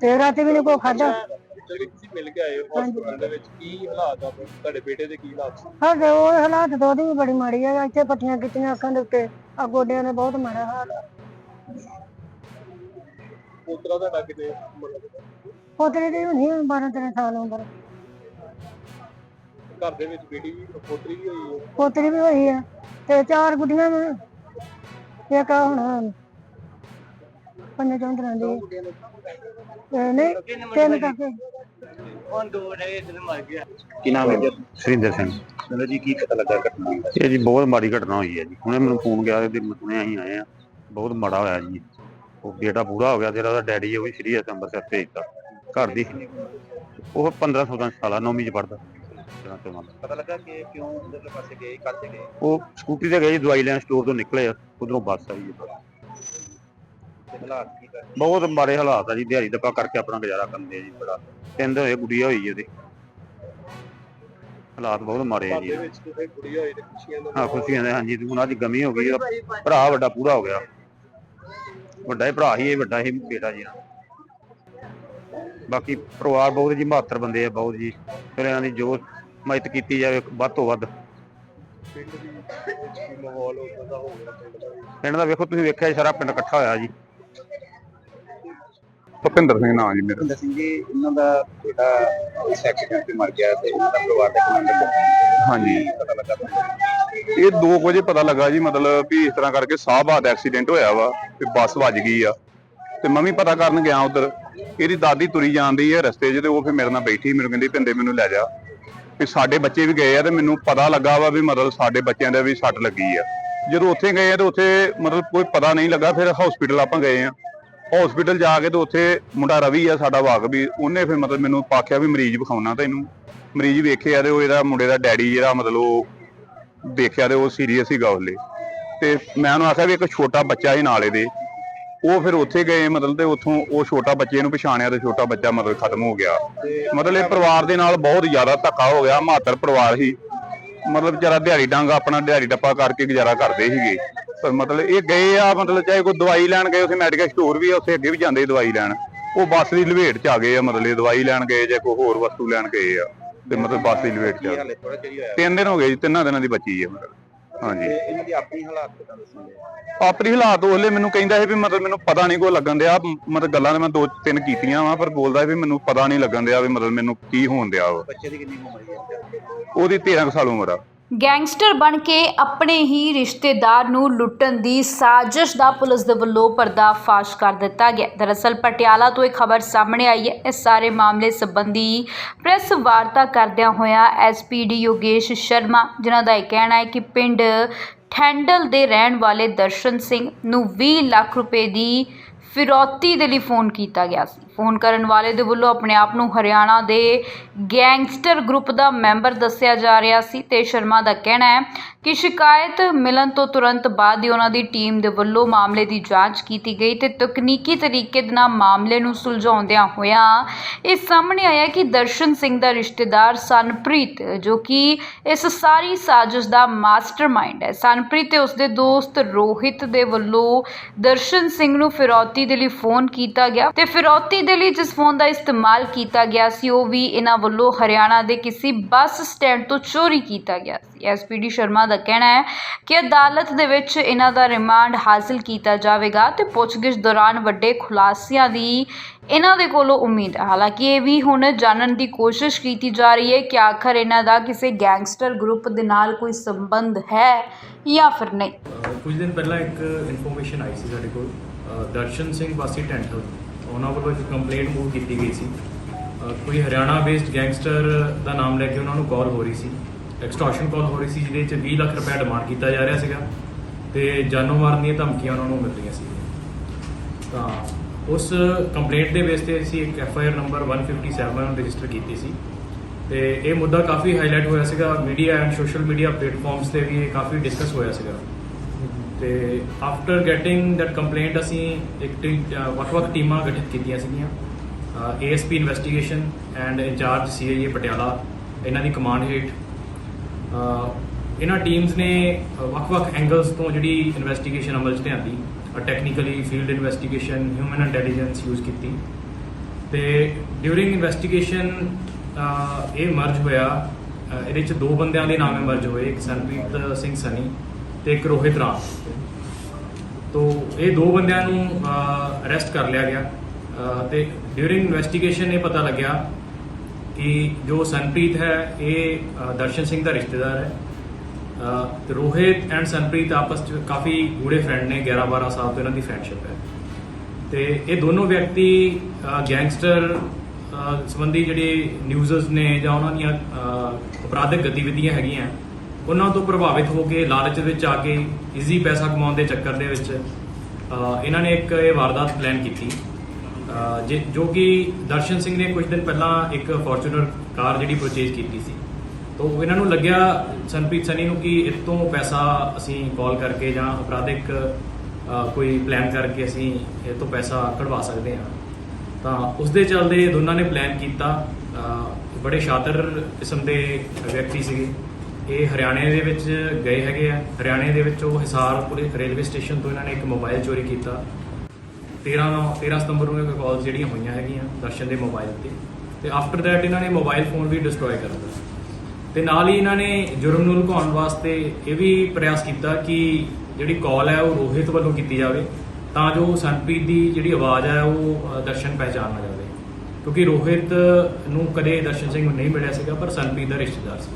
ਤੇ ਰਾਤੀ ਵੀ ਨਹੀਂ ਕੋਈ ਖਾਦਾ ਜਿਹੜੇ ਤੁਸੀਂ ਮਿਲ ਕੇ ਆਏ ਹੋ ਹਸਪਤਾਲ ਦੇ ਵਿੱਚ ਕੀ ਹਾਲਾਤ ਆ? ਤੁਹਾਡੇ ਬੇਟੇ ਦੇ ਕੀ ਹਾਲਾਤ ਸੀ? ਸਾਡੇ ਉਹ ਹਾਲਾਤ ਤਾਂ ਉਹਦੀ ਵੀ ਬੜੀ ਮਾੜੀ ਆ। ਇੱਥੇ ਪੱਟੀਆਂ ਕੀਤੀਆਂ ਅੱਖਾਂ ਦੇ ਉੱਤੇ। ਆ ਗੋਡਿਆਂ ਦੇ ਬਹੁਤ ਮਾੜਾ ਹਾਲ ਆ। ਪੋਤਰਾ ਤੁਹਾਡਾ ਕਿਤੇ ਪੋਤਰੇ ਦੀ ਹੋਣੀ 12 13 ਸਾਲ ਉਮਰ। ਘਰ ਦੇ ਵਿੱਚ ਬੇਟੀ ਵੀ ਪੋਤਰੀ ਵੀ ਹੋਈ ਹੈ? ਪੋਤਰੀ ਵੀ ਹੋਈ ਆ ਤੇ ਚਾਰ ਗੁੱਡੀਆਂ ਨੇ ਇੱਕ ਆ ਹੁਣ ਪੰਜ ਚੌਂਦਰਾਂ ਦੀ। ਤੇ ਨਹੀਂ ਤਿੰਨ ਕਾਕੇ। ਕੀ ਨਾਮ ਹੈ ਸੁਰਿੰਦਰ ਸਿੰਘ। ਸੁਣੋ ਜੀ ਕੀ ਪਤਾ ਲੱਗਾ ਘਟਨਾ ਦਾ? ਇਹ ਜੀ ਬਹੁਤ ਮਾੜੀ ਘਟਨਾ ਹੋਈ ਹੈ ਜੀ। ਹੁਣੇ ਮੈਨੂੰ ਫੋਨ ਗਿਆ ਤੇ ਹੁਣੇ ਅਸੀਂ ਆਏ ਆ ਬਹੁਤ ਮਾੜਾ ਹੋਇਆ ਜੀ। ਉਹ ਬੇਟਾ ਪੂਰਾ ਹੋ ਗਿਆ ਜਿਹੜਾ ਉਹਦਾ ਡੈਡੀ ਉਹ ਵੀ ਸੀਰੀਅਸ ਅੰਮ੍ਰਿਤਸਰ ਭੇਜਤਾ। ਘਰ ਦੀ। ਉਹ 15 16 ਸਾਲਾ ਨੌਵੀਂ ਚ ਪੜਦਾ ਪਤਾ ਲੱਗਾ ਕਿ ਕਿਉਂ ਉਧਰਲੇ ਪਾਸੇ ਗਏ ਕੱਲ ਗਏ? ਉਹ ਸਕੂਟੀ ਤੇ ਗਏ ਜੀ ਦਵਾਈ ਲੈਣ ਸਟੋਰ ਤੋਂ ਨਿਕਲੇ ਆ ਉਧਰੋਂ ਬੱਸ ਆਈ ਕਰ ਬਹੁਤ ਮਾੜੇ ਹਾਲਾਤ ਆ ਜੀ ਦਿਹਾੜੀ ਦੱਪਾ ਕਰਕੇ ਆਪਣਾ ਗੁਜ਼ਾਰਾ ਕਰਦੇ ਆ ਜੀ ਬੜਾ। ਤਿੰਨ ਦਿਨ ਹੋਏ ਗੁੱਡੀਆ ਹੋਈ ਉਹਦੇ। ਹਾਲਾਤ ਬਹੁਤ ਮਾੜੇ ਆ ਜੀ। ਹਾਂ ਖੁਸ਼ੀਆਂ ਦੇ ਹਾਂਜੀ ਤੇ ਹੁਣ ਅੱਜ ਗਮੀ ਹੋ ਗਈ ਭਰਾ ਵੱਡਾ ਪੂਰਾ ਹੋ ਗਿਆ। ਵੱਡਾ ਹੀ ਭਰਾ ਹੀ ਇਹ ਵੱਡਾ ਹੀ ਬੇਟਾ ਜੀ। ਬਾਕੀ ਪਰਿਵਾਰ ਬਹੁਤ ਜੀ ਮਹੱਤਰ ਬੰਦੇ ਆ ਬਹੁਤ ਜੀ। ਫਿਰ ਇਹਨਾਂ ਦੀ ਜੋ ਮਦਦ ਕੀਤੀ ਜਾਵੇ ਵੱਧ ਤੋਂ ਵੱਧ। ਪਿੰਡ ਦੀ ਵੇਖੋ ਤੁਸੀਂ ਵੇਖਿਆ ਸਾਰਾ ਪਿੰਡ ਇਕੱਠਾ ਹੋਇਆ ਜੀ। ਭੁਪਿੰਦਰ ਸਿੰਘ ਨਾਮ ਜੀ ਮੇਰਾ। ਭਿੰਦਰ ਸਿੰਘ ਜੀ ਇਹਨਾਂ ਦਾ ਬੇਟਾ ਇਸ ਐਕਸੀਡੈਂਟ ਤੇ ਮਰ ਗਿਆ ਤੇ ਇਹਨਾਂ ਦਾ ਪਰਿਵਾਰ ਦਾ ਕਿੰਨਾ ਹਾਂਜੀ। ਪਤਾ ਲੱਗਾ? ਇਹ 2 ਵਜੇ ਪਤਾ ਲੱਗਾ ਜੀ ਮਤਲਬ ਵੀ ਇਸ ਤਰ੍ਹਾਂ ਕਰਕੇ ਸਾਹਬਾਦ ਐਕਸੀਡੈਂਟ ਹੋਇਆ ਵਾ ਤੇ ਬੱਸ ਵੱਜ ਗਈ ਆ। ਤੇ ਮੈਂ ਵੀ ਪਤਾ ਕਰਨ ਗਿਆ ਉਧਰ। ਇਹਦੀ ਦਾਦੀ ਤੁਰੀ ਜਾਂਦੀ ਹੈ ਰਸਤੇ 'ਚ ਤੇ ਉਹ ਫਿਰ ਮੇਰੇ ਨਾਲ ਬੈਠੀ ਮੈਨੂੰ ਕਹਿੰਦੀ ਪਿੰਦੇ ਮੈਨੂੰ ਲੈ ਜਾ। ਵੀ ਸਾਡੇ ਬੱਚੇ ਵੀ ਗਏ ਆ ਤੇ ਮੈਨੂੰ ਪਤਾ ਲੱਗਾ ਵਾ ਵੀ ਮਤਲਬ ਸਾਡੇ ਬੱਚਿਆਂ ਦੇ ਵੀ ਸੱਟ ਲੱਗੀ ਆ। ਜਦੋਂ ਉੱਥੇ ਗਏ ਆ ਤੇ ਉੱਥੇ ਮਤਲਬ ਕੋਈ ਪਤਾ ਨਹੀਂ ਲੱਗਾ ਫਿਰ ਹਸਪੀਟਲ ਆਪਾਂ ਗਏ ਆ। ਹਸਪੀਟਲ ਜਾ ਕੇ ਤੇ ਉੱਥੇ ਮੁੰਡਾ ਰਵੀ ਆ, ਸਾਡਾ ਵਾਕ ਵੀ। ਉਹਨੇ ਫਿਰ ਮਤਲਬ ਮੈਨੂੰ ਪਾਖਿਆ ਵੀ ਮਰੀਜ਼ ਵਿਖਾਉਣਾ ਤੈਨੂੰ। ਮਰੀਜ਼ ਵੇਖਿਆ ਤੇ ਉਹ ਇਹਦਾ ਮੁੰਡੇ ਦਾ ਡੈਡੀ ਜਿਹੜਾ ਮਤਲਬ ਉਹ ਦੇਖਿਆ ਤੇ ਉਹ ਸੀਰੀਅਸ ਸੀਗਾ ਉਹਲੇ। ਤੇ ਮੈਂ ਉਹਨੂੰ ਆਖਿਆ ਵੀ ਇੱਕ ਛੋਟਾ ਬੱਚਾ ਹੀ ਨਾਲੇ ਦੇ ਉਹ ਫਿਰ ਉੱਥੇ ਗਏ ਮਤਲਬ ਤੇ ਉੱਥੋਂ ਉਹ ਛੋਟਾ ਬੱਚੇ ਨੂੰ ਪਛਾਣਿਆ ਤੇ ਛੋਟਾ ਬੱਚਾ ਮਤਲਬ ਖਤਮ ਹੋ ਗਿਆ। ਮਤਲਬ ਇਹ ਪਰਿਵਾਰ ਦੇ ਨਾਲ ਬਹੁਤ ਜ਼ਿਆਦਾ ਧੱਕਾ ਹੋ ਗਿਆ, ਮਾਤਰ ਪਰਿਵਾਰ ਹੀ। ਮਤਲਬ ਵਿਚਾਰਾ ਦਿਹਾੜੀ ਡਾਂਗਾ ਆਪਣਾ ਦਿਹਾੜੀ ਡੱਪਾ ਕਰਕੇ ਗੁਜ਼ਾਰਾ ਕਰਦੇ ਸੀਗੇ। ਪਰ ਮਤਲਬ ਇਹ ਗਏ ਆ ਮਤਲਬ ਚਾਹੇ ਕੋਈ ਦਵਾਈ ਲੈਣ ਗਏ ਉੱਥੇ ਮੈਡੀਕਲ ਸਟੋਰ ਵੀ ਆ ਉੱਥੇ ਅੱਗੇ ਵੀ ਜਾਂਦੇ ਦਵਾਈ ਲੈਣ। ਉਹ ਬੱਸ ਦੀ ਲਵੇਟ ਚ ਆ ਗਏ ਆ ਮਤਲਬ ਇਹ ਦਵਾਈ ਲੈਣ ਗਏ ਜਾਂ ਕੋਈ ਹੋਰ ਵਸਤੂ ਲੈਣ ਗਏ ਆ ਤੇ ਮਤਲਬ ਬੱਸ ਦੀ ਲਵੇਟ ਚ ਆ ਗਏ। ਤਿੰਨ ਦਿਨ ਹੋ ਗਏ ਜੀ ਤਿੰਨਾਂ ਦਿਨਾਂ ਦੀ ਬੱਚੀ ਹੈ ਮਤਲਬ। ਹਾਂਜੀ। ਇਹਨਾਂ ਦੀ ਆਪਣੀ ਹਾਲਾਤ ਕਿਦਾਂ ਦੱਸਣਗੇ ਆਪਣੀ ਹਾਲਾਤ ਉਹਲੇ ਮੈਨੂੰ ਕਹਿੰਦਾ ਸੀ ਵੀ ਮਤਲਬ ਮੈਨੂੰ ਪਤਾ ਨਹੀਂ ਕੋ ਲੱਗਣ ਦਿਆ। ਮਤਲਬ ਗੱਲਾਂ ਤੇ ਮੈਂ ਦੋ ਤਿੰਨ ਕੀਤੀਆਂ ਵਾ ਪਰ ਬੋਲਦਾ ਵੀ ਮੈਨੂੰ ਪਤਾ ਨਹੀਂ ਲੱਗਣ ਦਿਆ ਵੀ ਮਤਲਬ ਮੈਨੂੰ ਕੀ ਹੋਣ ਦਿਆ ਵਾ। ਬੱਚੇ ਦੀ ਕਿੰਨੀ ਉਮਰ ਹੈ ਉਹਦੀ 13 ਕੁ ਸਾਲ ਉਮਰ ਆ। ਗੈਂਗਸਟਰ ਬਣ ਕੇ ਆਪਣੇ ਹੀ ਰਿਸ਼ਤੇਦਾਰ ਨੂੰ ਲੁੱਟਣ ਦੀ ਸਾਜ਼ਿਸ਼ ਦਾ ਪੁਲਿਸ ਦੇ ਵੱਲੋਂ ਪਰਦਾਫਾਸ਼ ਕਰ ਦਿੱਤਾ ਗਿਆ। ਦਰਅਸਲ, ਪਟਿਆਲਾ ਤੋਂ ਇਹ ਖਬਰ ਸਾਹਮਣੇ ਆਈ ਹੈ। ਇਸ ਸਾਰੇ ਮਾਮਲੇ ਸੰਬੰਧੀ ਪ੍ਰੈਸ ਵਾਰਤਾ ਕਰਦਿਆਂ ਹੋਇਆ ਐਸਪੀਡੀ ਯੋਗੇਸ਼ ਸ਼ਰਮਾ, ਜਿਨ੍ਹਾਂ ਦਾ ਇਹ ਕਹਿਣਾ ਹੈ ਕਿ ਪਿੰਡ ਠੈਂਡਲ ਦੇ ਰਹਿਣ ਵਾਲੇ ਦਰਸ਼ਨ ਸਿੰਘ ਨੂੰ 20 ਲੱਖ ਰੁਪਏ ਦੀ ਫਿਰੌਤੀ ਦੇ ਲਈ ਫੋਨ ਕੀਤਾ ਗਿਆ ਸੀ। ਫੋਨ ਕਰਨ ਵਾਲੇ ਦੇ ਵੱਲੋਂ ਆਪਣੇ ਆਪ ਨੂੰ ਹਰਿਆਣਾ ਦੇ ਗੈਂਗਸਟਰ ਗਰੁੱਪ ਦਾ ਮੈਂਬਰ ਦੱਸਿਆ ਜਾ ਰਿਹਾ ਸੀ ਤੇ ਸ਼ਰਮਾ ਦਾ ਕਹਿਣਾ ਹੈ ਕਿ ਸ਼ਿਕਾਇਤ ਮਿਲਣ ਤੋਂ ਤੁਰੰਤ ਬਾਅਦ ਹੀ ਉਹਨਾਂ ਦੀ ਟੀਮ ਦੇ ਵੱਲੋਂ ਮਾਮਲੇ ਦੀ ਜਾਂਚ ਕੀਤੀ ਗਈ ਤੇ ਤਕਨੀਕੀ ਤਰੀਕੇ ਦੇ ਨਾਲ ਮਾਮਲੇ ਨੂੰ ਸੁਲਝਾਉਂਦਿਆਂ ਹੋਇਆਂ ਇਹ ਸਾਹਮਣੇ ਆਇਆ ਕਿ ਦਰਸ਼ਨ ਸਿੰਘ ਦਾ ਰਿਸ਼ਤੇਦਾਰ ਸਨਪ੍ਰੀਤ, ਜੋ ਕਿ ਇਸ ਸਾਰੀ ਸਾਜ਼ਿਸ਼ ਦਾ ਮਾਸਟਰਮਾਈਂਡ ਹੈ। ਸਨਪ੍ਰੀਤ ਤੇ ਉਸਦੇ ਦੋਸਤ ਰੋਹਿਤ ਦੇ ਵੱਲੋਂ ਦਰਸ਼ਨ ਸਿੰਘ ਨੂੰ ਫਿਰੌਤੀ ਦੇ ਲਈ ਫੋਨ ਕੀਤਾ ਗਿਆ ਤੇ ਫਿਰੌਤੀ ਦੇ ਲਈ ਜਿਸ ਫੋਨ ਦਾ ਇਸਤੇਮਾਲ ਕੀਤਾ ਗਿਆ ਸੀ, ਉਹ ਵੀ ਇਹਨਾਂ ਵੱਲੋਂ ਹਰਿਆਣਾ ਦੇ ਕਿਸੇ ਬੱਸ ਸਟੈਂਡ ਤੋਂ ਚੋਰੀ ਕੀਤਾ ਗਿਆ ਸੀ। ਐਸਪੀਡੀ ਸ਼ਰਮਾ ਦਾ ਕਹਿਣਾ ਹੈ ਕਿ ਅਦਾਲਤ ਦੇ ਵਿੱਚ ਇਹਨਾਂ ਦਾ ਰਿਮਾਂਡ ਹਾਸਲ ਕੀਤਾ ਜਾਵੇਗਾ ਤੇ ਪੁੱਛਗਿੱਛ ਦੌਰਾਨ ਵੱਡੇ ਖੁਲਾਸਿਆਂ ਦੀ ਇਹਨਾਂ ਦੇ ਕੋਲੋਂ ਉਮੀਦ ਹੈ। ਹਾਲਾਂਕਿ ਇਹ ਵੀ ਹੁਣ ਜਾਣਨ ਦੀ ਕੋਸ਼ਿਸ਼ ਕੀਤੀ ਜਾ ਰਹੀ ਹੈ ਕਿ ਆਖਰ ਇਹਨਾਂ ਦਾ ਕਿਸੇ ਗੈਂਗਸਟਰ ਗਰੁੱਪ ਦੇ ਨਾਲ ਕੋਈ ਸੰਬੰਧ ਹੈ ਜਾਂ ਫਿਰ ਨਹੀਂ। ਕੁਝ ਦਿਨ ਪਹਿਲਾਂ ਇੱਕ ਇਨਫੋਰਮੇਸ਼ਨ ਆਈ ਸੀ ਸਾਡੇ ਕੋਲ ਦਰਸ਼ਨ ਸਿੰਘ ਵਾਸੀ ਟੈਂਟਲ ਉਹਨਾਂ ਵੱਲੋਂ ਇੱਕ ਕੰਪਲੇਂਟ ਮੂਵ ਕੀਤੀ ਗਈ ਸੀ। ਕੋਈ ਹਰਿਆਣਾ ਬੇਸਡ ਗੈਂਗਸਟਰ ਦਾ ਨਾਮ ਲੈ ਕੇ ਉਹਨਾਂ ਨੂੰ ਕਾਲ ਹੋ ਰਹੀ ਸੀ। ਐਕਸਟੋਰਸ਼ਨ ਕਾਲ ਹੋ ਰਹੀ ਸੀ, ਜਿਹਦੇ ਚ 20 ਲੱਖ ਰੁਪਏ ਡਿਮਾਂਡ ਕੀਤਾ ਜਾ ਰਿਹਾ ਸੀਗਾ ਤੇ ਜਾਨੋਂ ਮਾਰਨ ਦੀਆਂ ਧਮਕੀਆਂ ਉਹਨਾਂ ਨੂੰ ਮਿਲ ਰਹੀਆਂ ਸੀ। ਤਾਂ ਉਸ ਕੰਪਲੇਂਟ ਦੇ ਬੇਸ ਤੇ ਅਸੀਂ ਇੱਕ F I R number 157 register ਕੀਤੀ ਸੀ। ਤੇ ਇਹ ਮੁੱਦਾ ਕਾਫੀ ਹਾਈਲਾਈਟ ਹੋਇਆ ਸੀਗਾ। Media and social media platforms ਤੇ ਵੀ ਇਹ ਕਾਫੀ ਡਿਸਕਸ ਹੋਇਆ ਸੀਗਾ। ਤੇ ਆਫਟਰ ਗੈਟਿੰਗ ਦੈਟ ਕੰਪਲੇਂਟ ਅਸੀਂ ਇੱਕ ਵੱਖ-ਵੱਖ ਟੀਮਾਂ ਗਠਿਤ ਕੀਤੀਆਂ ਸੀਗੀਆਂ। ASP investigation and incharge CIA Patiala, ਇਹਨਾਂ ਦੀ ਕਮਾਂਡ ਹੇਠ। ਇਹਨਾਂ ਟੀਮਸ ਨੇ ਵੱਖ-ਵੱਖ ਐਂਗਲਸ ਤੋਂ ਜਿਹੜੀ ਇਨਵੈਸਟੀਗੇਸ਼ਨ ਅਮਲ 'ਚ ਲਿਆਂਦੀ technically field investigation human intelligence use ਕੀਤੀ। ਤੇ ਡਿਊਰਿੰਗ ਇਨਵੈਸਟੀਗੇਸ਼ਨ ਇਹ ਮਰਜ ਹੋਇਆ। ਇਹਦੇ ਚ ਦੋ ਬੰਦਿਆਂ ਦੇ ਨਾਮ ਮਰਜ ਹੋਏ, ਇੱਕ ਸੰਪ੍ਰੀਤ ਸਿੰਘ ਸਨੀ ਤੇ ਇੱਕ ਰੋਹਿਤ ਰਾਮ। ਤੋ ਇਹ ਦੋ ਬੰਦਿਆਂ ਨੂੰ ਅਰੈਸਟ ਕਰ ਲਿਆ ਗਿਆ। ਅ, ਤੇ ਡਿਊਰਿੰਗ ਇਨਵੈਸਟੀਗੇਸ਼ਨ ਇਹ ਪਤਾ ਲੱਗਿਆ ਕਿ ਜੋ ਸੰਪ੍ਰੀਤ ਹੈ ਇਹ ਦਰਸ਼ਨ ਸਿੰਘ ਦਾ ਰਿਸ਼ਤੇਦਾਰ ਹੈ। ਅ, ਤੇ ਰੋਹਿਤ ਐਂਡ ਸੰਪ੍ਰੀਤ ਆਪਸ ਵਿੱਚ ਕਾਫੀ ਗੂੜੇ ਫਰੈਂਡ ਨੇ 11 12 ਸਾਲ ਤੋਂ ਇਹਨਾਂ ਦੀ ਫਰੈਂਡਸ਼ਿਪ ਹੈ। ਤੇ ਇਹ ਦੋਨੋਂ ਵਿਅਕਤੀ ਗੈਂਗਸਟਰ ਸੰਬੰਧੀ ਜਿਹੜੇ ਨਿਊਜ਼ਸ ਨੇ ਜਾਂ ਉਹਨਾਂ ਦੀਆਂ ਅਪਰਾਧਿਕ ਗਤੀਵਿਧੀਆਂ ਹੈਗੀਆਂ ਉਹਨਾਂ ਤੋਂ ਪ੍ਰਭਾਵਿਤ ਹੋ ਕੇ, ਲਾਲਚ ਵਿੱਚ ਆ ਕੇ ਈਜ਼ੀ ਪੈਸਾ ਕਮਾਉਣ ਦੇ ਚੱਕਰ ਦੇ ਵਿੱਚ ਇਹਨਾਂ ਨੇ ਇੱਕ ਇਹ ਵਾਰਦਾਤ ਪਲਾਨ ਕੀਤੀ। ਜੇ- ਜੋ ਕਿ ਦਰਸ਼ਨ ਸਿੰਘ ਨੇ ਕੁਝ ਦਿਨ ਪਹਿਲਾਂ ਇੱਕ ਫੋਰਚੂਨਰ ਕਾਰ ਜਿਹੜੀ ਪਰਚੇਜ਼ ਕੀਤੀ ਸੀ। ਤੋਂ ਇਹਨਾਂ ਨੂੰ ਲੱਗਿਆ ਸੰਪ੍ਰੀਤ ਸਨੀ ਨੂੰ ਕਿ ਇਹ ਤੋਂ ਪੈਸਾ ਅਸੀਂ ਕਾਲ ਕਰਕੇ ਜਾਂ ਅਪਰਾਧਿਕ ਕੋਈ ਪਲਾਨ ਕਰਕੇ ਅਸੀਂ ਇਹ ਤੋਂ ਪੈਸਾ ਕਢਵਾ ਸਕਦੇ ਹਾਂ। ਤਾਂ ਉਸ ਦੇ ਚੱਲਦੇ ਦੋਨਾਂ ਨੇ ਪਲਾਨ ਕੀਤਾ। ਬੜੇ ਸ਼ਾਤਰ ਕਿਸਮ ਦੇ ਵਿਅਕਤੀ ਸੀਗੇ। ਇਹ ਹਰਿਆਣੇ ਦੇ ਵਿੱਚ ਗਏ ਹੈਗੇ ਆ। ਹਰਿਆਣੇ ਦੇ ਵਿੱਚ ਉਹ ਹਿਸਾਰ ਪੁਲਿਸ ਰੇਲਵੇ ਸਟੇਸ਼ਨ ਤੋਂ ਇਹਨਾਂ ਨੇ ਇੱਕ ਮੋਬਾਈਲ ਚੋਰੀ ਕੀਤਾ। 13 ਨੂੰ 13 ਸਤੰਬਰ ਨੂੰ ਇਹ ਕਾਲਸ ਜਿਹੜੀਆਂ ਹੋਈਆਂ ਹੈਗੀਆਂ ਦਰਸ਼ਨ ਦੇ ਮੋਬਾਈਲ ਤੇ। ਤੇ ਆਫਟਰ ਦੈਟ ਇਹਨਾਂ ਨੇ ਮੋਬਾਈਲ ਫੋਨ ਵੀ ਡਿਸਟਰੋਏ ਕਰ ਦਿੱਤਾ। ਤੇ ਨਾਲ ਹੀ ਇਹਨਾਂ ਨੇ ਜੁਰਮ ਨੂੰ ਲੁਕਾਉਣ ਵਾਸਤੇ ਇਹ ਵੀ ਪ੍ਰਯਾਸ ਕੀਤਾ ਕਿ ਜਿਹੜੀ ਕਾਲ ਹੈ ਉਹ ਰੋਹਿਤ ਵੱਲੋਂ ਕੀਤੀ ਜਾਵੇ ਤਾਂ ਜੋ ਸੰਪ੍ਰੀਤ ਦੀ ਜਿਹੜੀ ਆਵਾਜ਼ ਹੈ ਉਹ ਦਰਸ਼ਨ ਪਹਿਚਾਨ ਨਾ ਜਾਵੇ। ਕਿਉਂਕਿ ਰੋਹਿਤ ਨੂੰ ਕਦੇ ਦਰਸ਼ਨ ਸਿੰਘ ਨਹੀਂ ਮਿਲਿਆ ਸੀਗਾ, ਪਰ ਸੰਪ੍ਰੀਤ ਦਾ ਰਿਸ਼ਤੇਦਾਰ ਸੀ।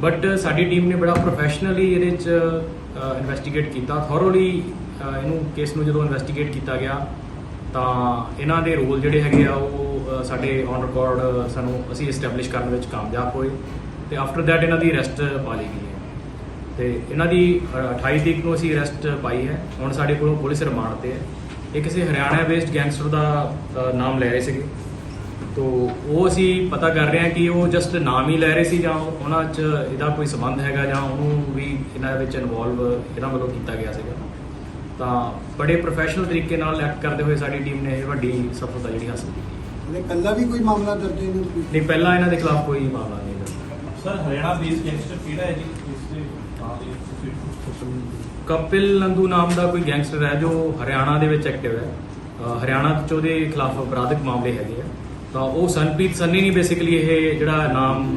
ਬਟ uh, ਸਾਡੀ ਟੀਮ ਨੇ ਬੜਾ ਪ੍ਰੋਫੈਸ਼ਨਲੀ ਇਹਦੇ ਚ ਇਨਵੈਸਟੀਗੇਟ ਕੀਤਾ। ਥੋਰੋਲੀ ਇਹਨੂੰ ਕੇਸ ਨੂੰ ਜਦੋਂ ਇਨਵੈਸਟੀਗੇਟ ਕੀਤਾ ਗਿਆ ਤਾਂ ਇਹਨਾਂ ਦੇ ਰੋਲ ਜਿਹੜੇ ਹੈਗੇ ਆ ਉਹ ਸਾਡੇ ਔਨ ਰਿਕਾਰਡ ਸਾਨੂੰ ਅਸੀਂ ਐਸਟੈਬਲਿਸ਼ ਕਰਨ ਵਿੱਚ ਕਾਮਯਾਬ ਹੋਏ ਤੇ ਆਫਟਰ ਦੈਟ ਇਹਨਾਂ ਦੀ ਅਰੈਸਟ ਪਾ ਲਈ ਗਈ ਹੈ। ਤੇ ਇਹਨਾਂ ਦੀ ਅ, 28 ਤਰੀਕ ਨੂੰ ਅਸੀਂ ਅਰੈਸਟ ਪਾਈ ਹੈ। ਹੁਣ ਸਾਡੇ ਕੋਲੋਂ ਪੁਲਿਸ ਰਿਮਾਂਡ ਤੇ ਹੈ। ਇਹ ਕਿਸੇ ਹਰਿਆਣਾ ਬੇਸਡ ਗੈਂਗਸਟਰ ਦਾ ਨਾਮ ਲੈ ਰਹੇ ਸੀਗੇ। ਤੋ ਉਹ ਅਸੀਂ ਪਤਾ ਕਰ ਰਹੇ ਹਾਂ ਕਿ ਉਹ ਜਸਟ ਨਾਮ ਹੀ ਲੈ ਰਹੇ ਸੀ ਜਾਂ ਉਹਨਾਂ 'ਚ ਇਹਦਾ ਕੋਈ ਸੰਬੰਧ ਹੈਗਾ ਜਾਂ ਉਹਨੂੰ ਵੀ ਇਹਨਾਂ ਵਿੱਚ ਇਨਵੋਲਵ ਇਹਨਾਂ ਵੱਲੋਂ ਕੀਤਾ ਗਿਆ ਸੀਗਾ। ਤਾਂ ਬੜੇ ਪ੍ਰੋਫੈਸ਼ਨਲ ਤਰੀਕੇ ਨਾਲ ਐਕਟ ਕਰਦੇ ਹੋਏ ਸਾਡੀ ਟੀਮ ਨੇ ਇਹ ਵੱਡੀ ਸਫਲਤਾ ਜਿਹੜੀ ਹਾਸਲ ਕੀਤੀ। ਉਹਨੇ ਕੱਲਾ ਵੀ ਕੋਈ ਮਾਮਲਾ ਦਰਜ ਨਹੀਂ ਨਹੀਂ ਪਹਿਲਾਂ ਇਹਨਾਂ ਦੇ ਖਿਲਾਫ ਕੋਈ ਮਾਮਲਾ ਨਹੀਂ ਹੈ ਸਰ ਹਰਿਆਣਾ ਬੇਸ ਗੈਂਗਸਟਰ ਕਿਹੜਾ ਹੈ ਜੀ ਇਸ ਦੇ ਨਾਂ ਦੇ ਕਪਿਲ ਨੰਦੂ ਨਾਮ ਦਾ ਕੋਈ ਗੈਂਗਸਟਰ ਹੈ ਜੋ ਹਰਿਆਣਾ ਦੇ ਵਿੱਚ ਐਕਟਿਵ ਹੈ। ਹਰਿਆਣਾ 'ਚ ਉਹਦੇ ਖਿਲਾਫ ਅਪਰਾਧਿਕ ਮਾਮਲੇ ਹੈਗੇ ਆ। ਤਾਂ ਉਹ ਸਨਪ੍ਰੀਤ ਸੰਨੀ ਨੇ ਬੇਸਿਕਲੀ ਇਹ ਜਿਹੜਾ ਨਾਮ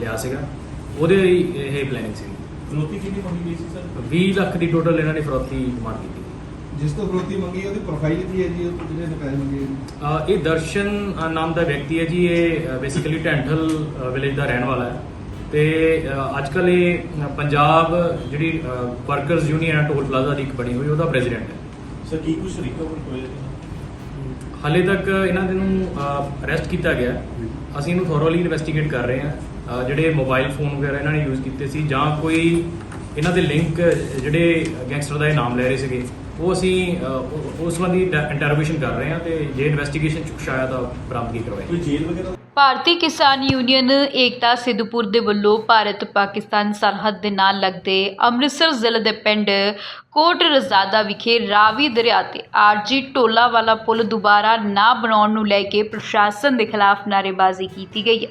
ਲਿਆ ਸੀਗਾ। ਉਹਦੇ ਲਈ ਇਹ ਪਲੈਨਿੰਗ ਸੀ। ਫਿਰੋਤੀ ਕਿੰਨੀ ਮੰਗੀ ਗਈ ਸੀ ਸਰ? 20 ਲੱਖ ਦੀ ਟੋਟਲ ਇਹਨਾਂ ਨੇ ਫਰੋਤੀ ਡਿਮਾਂਡ ਕੀਤੀ ਜਿਸ ਤੋਂ ਫਰੋਤੀ ਮੰਗੀ ਉਹਦੀ ਪ੍ਰੋਫਾਈਲ ਕੀ ਹੈ ਜੀ? ਉਹ ਜਿਹਨੇ ਨੇ ਪੈਸੇ ਮੰਗੇ? ਅ, ਇਹ ਦਰਸ਼ਨ ਅ, ਨਾਮ ਦਾ ਵਿਅਕਤੀ ਹੈ ਜੀ। ਇਹ ਬੇਸਿਕਲੀ ਟੈਂਟਲ ਵਿਲੇਜ ਦਾ ਰਹਿਣ ਵਾਲਾ ਹੈ। ਤੇ ਅੱਜ ਕੱਲ ਇਹ ਅ, ਪੰਜਾਬ ਜਿਹੜੀ ਵਰਕਰਸ ਯੂਨੀਅਨ ਹੈ ਟੋਲ ਪਲਾਜ਼ਾ ਦੀ ਇੱਕ ਬਣੀ ਹੋਈ ਉਹਦਾ ਪ੍ਰੈਜ਼ੀਡੈਂਟ ਹੈ। ਸਰ ਕੀ ਕੁਝ ਰਿਕਵਰ ਹੋਇਆ ਜੀ? ਹਾਲੇ ਤੱਕ ਇਹਨਾਂ ਦੇ ਨੂੰ ਅਰੈਸਟ ਕੀਤਾ ਗਿਆ। ਅਸੀਂ ਇਹਨੂੰ ਥੋਰੋਲੀ ਇਨਵੈਸਟੀਗੇਟ ਕਰ ਰਹੇ ਹਾਂ। ਜਿਹੜੇ ਮੋਬਾਈਲ ਫੋਨ ਵਗੈਰਾ ਇਹਨਾਂ ਨੇ ਯੂਜ਼ ਕੀਤੇ ਸੀ ਜਾਂ ਕੋਈ ਇਹਨਾਂ ਦੇ ਲਿੰਕ ਜਿਹੜੇ ਗੈਂਗਸਟਰ ਦਾ ਇਹ ਨਾਮ ਲੈ ਰਹੇ ਸੀਗੇ, ਉਹ ਅਸੀਂ ਉਸ ਸੰਬੰਧੀ ਇੰਟਰੋਗੇਸ਼ਨ ਕਰ ਰਹੇ ਹਾਂ ਤੇ ਜੇ ਇਨਵੈਸਟੀਗੇਸ਼ਨ ਚ ਕੁਛ ਤਾਂ ਬਰਾਮਦਗੀ ਕਰਵਾਈ। ਕੋਈ ਜੇਲ੍ਹ ਵਗੈਰਾ? ਭਾਰਤੀ ਕਿਸਾਨ ਯੂਨੀਅਨ ਏਕਤਾ ਸਿੱਧੂਪੁਰ ਦੇ ਵੱਲੋਂ ਭਾਰਤ ਪਾਕਿਸਤਾਨ ਸਰਹੱਦ ਦੇ ਨਾਲ ਲੱਗਦੇ ਅੰਮ੍ਰਿਤਸਰ ਜ਼ਿਲ੍ਹੇ ਦੇ ਪਿੰਡ ਕੋਟ ਰਜ਼ਾਦਾ ਵਿਖੇ ਰਾਵੀ ਦਰਿਆ ਤੇ ਆਰਜੀ ਟੋਲਾ ਵਾਲਾ ਪੁਲ ਦੁਬਾਰਾ ਨਾ ਬਣਾਉਣ ਨੂੰ ਲੈ ਕੇ ਪ੍ਰਸ਼ਾਸਨ ਦੇ ਖਿਲਾਫ ਨਾਅਰੇਬਾਜ਼ੀ ਕੀਤੀ ਗਈ ਹੈ।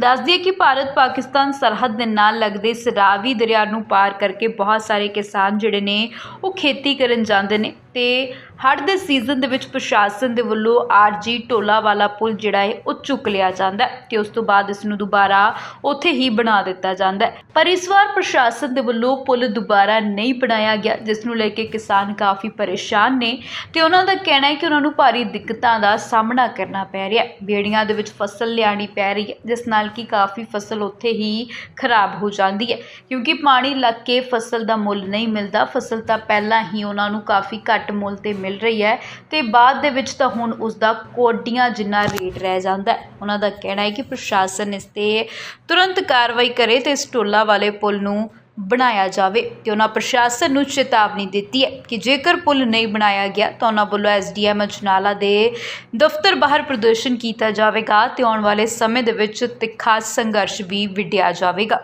ਦੱਸਦੀ ਹੈ ਕਿ ਭਾਰਤ ਪਾਕਿਸਤਾਨ ਸਰਹੱਦ ਦੇ ਨਾਲ ਲੱਗਦੇ ਇਸ ਰਾਵੀ ਦਰਿਆ ਨੂੰ ਪਾਰ ਕਰਕੇ ਬਹੁਤ ਸਾਰੇ ਕਿਸਾਨ ਜਿਹੜੇ ਨੇ ਉਹ ਖੇਤੀ ਕਰਨ ਜਾਂਦੇ ਨੇ ਤੇ ਹੜ੍ਹ ਦੇ ਸੀਜ਼ਨ ਦੇ ਵਿੱਚ ਪ੍ਰਸ਼ਾਸਨ ਦੇ ਵੱਲੋਂ ਆਰਜੀ ਟੋਲਾ ਵਾਲਾ ਪੁਲ ਜਿਹੜਾ ਹੈ, ਉਹ ਚੁੱਕ ਲਿਆ ਜਾਂਦਾ ਹੈ ਤੇ ਉਸ ਤੋਂ ਬਾਅਦ ਇਸ ਨੂੰ ਦੁਬਾਰਾ ਉੱਥੇ ਹੀ ਬਣਾ ਦਿੱਤਾ ਜਾਂਦਾ ਹੈ। ਪਰ ਇਸ ਵਾਰ ਪ੍ਰਸ਼ਾਸਨ ਦੇ ਵੱਲੋਂ ਪੁਲ ਦੁਬਾਰਾ ਨਹੀਂ ਬਣਾਇਆ ਗਿਆ, ਜਿਸ ਨੂੰ ਲੈ ਕੇ ਕਿਸਾਨ ਕਾਫੀ ਪਰੇਸ਼ਾਨ ਨੇ ਤੇ ਉਹਨਾਂ ਦਾ ਕਹਿਣਾ ਹੈ ਕਿ ਉਹਨਾਂ ਨੂੰ ਭਾਰੀ ਦਿੱਕਤਾਂ ਦਾ ਸਾਹਮਣਾ ਕਰਨਾ ਪੈ ਰਿਹਾ ਹੈ। ਬੇੜੀਆਂ ਦੇ ਵਿੱਚ ਫਸਲ ਲਿਆਣੀ ਪੈ ਰਹੀ ਹੈ, ਜਿਸ ਨਾਲ ਕਿ ਕਾਫੀ ਫਸਲ ਉੱਥੇ ਹੀ ਖਰਾਬ ਹੋ ਜਾਂਦੀ ਹੈ। ਕਿਉਂਕਿ ਪਾਣੀ ਲੱਗ ਕੇ ਫਸਲ ਦਾ ਮੁੱਲ ਨਹੀਂ ਮਿਲਦਾ, ਫਸਲ ਤਾਂ ਪਹਿਲਾਂ ਹੀ ਉਹਨਾਂ ਨੂੰ ਕਾਫੀ ਘੱਟ ਮੁੱਲ ਤੇ ਮਿਲ ਰਹੀ ਹੈ ਤੇ ਬਾਅਦ ਦੇ ਵਿੱਚ ਤਾਂ ਹੁਣ ਉਸ ਦਾ ਕੋਡੀਆਂ ਜਿੰਨਾ ਰੇਟ ਰਹਿ ਜਾਂਦਾ ਹੈ। ਉਹਨਾਂ ਦਾ ਕਹਿਣਾ ਹੈ ਕਿ ਪ੍ਰਸ਼ਾਸਨ ਇਸ ਤੇ ਤੁਰੰਤ ਕਾਰਵਾਈ ਕਰੇ ਤੇ ਇਸ ਟੋਲਾ ਵਾਲੇ ਪੁਲ ਨੂੰ ਬਣਾਇਆ ਜਾਵੇ ਤੇ ਉਹਨਾਂ ਪ੍ਰਸ਼ਾਸਨ ਨੂੰ ਚੇਤਾਵਨੀ ਦਿੱਤੀ ਹੈ ਕਿ ਜੇਕਰ ਪੁਲ ਨਹੀਂ ਬਣਾਇਆ ਗਿਆ ਤਾਂ ਉਹਨਾਂ ਵੱਲੋਂ ਐਸਡੀਐਮ ਅਜਨਾਲਾ ਦੇ ਦਫ਼ਤਰ ਬਾਹਰ ਪ੍ਰਦਰਸ਼ਨ ਕੀਤਾ ਜਾਵੇਗਾ ਤੇ ਆਉਣ ਵਾਲੇ ਸਮੇਂ ਦੇ ਵਿੱਚ ਤਿੱਖਾ ਸੰਘਰਸ਼ ਵੀ ਵਿੱਢਿਆ ਜਾਵੇਗਾ।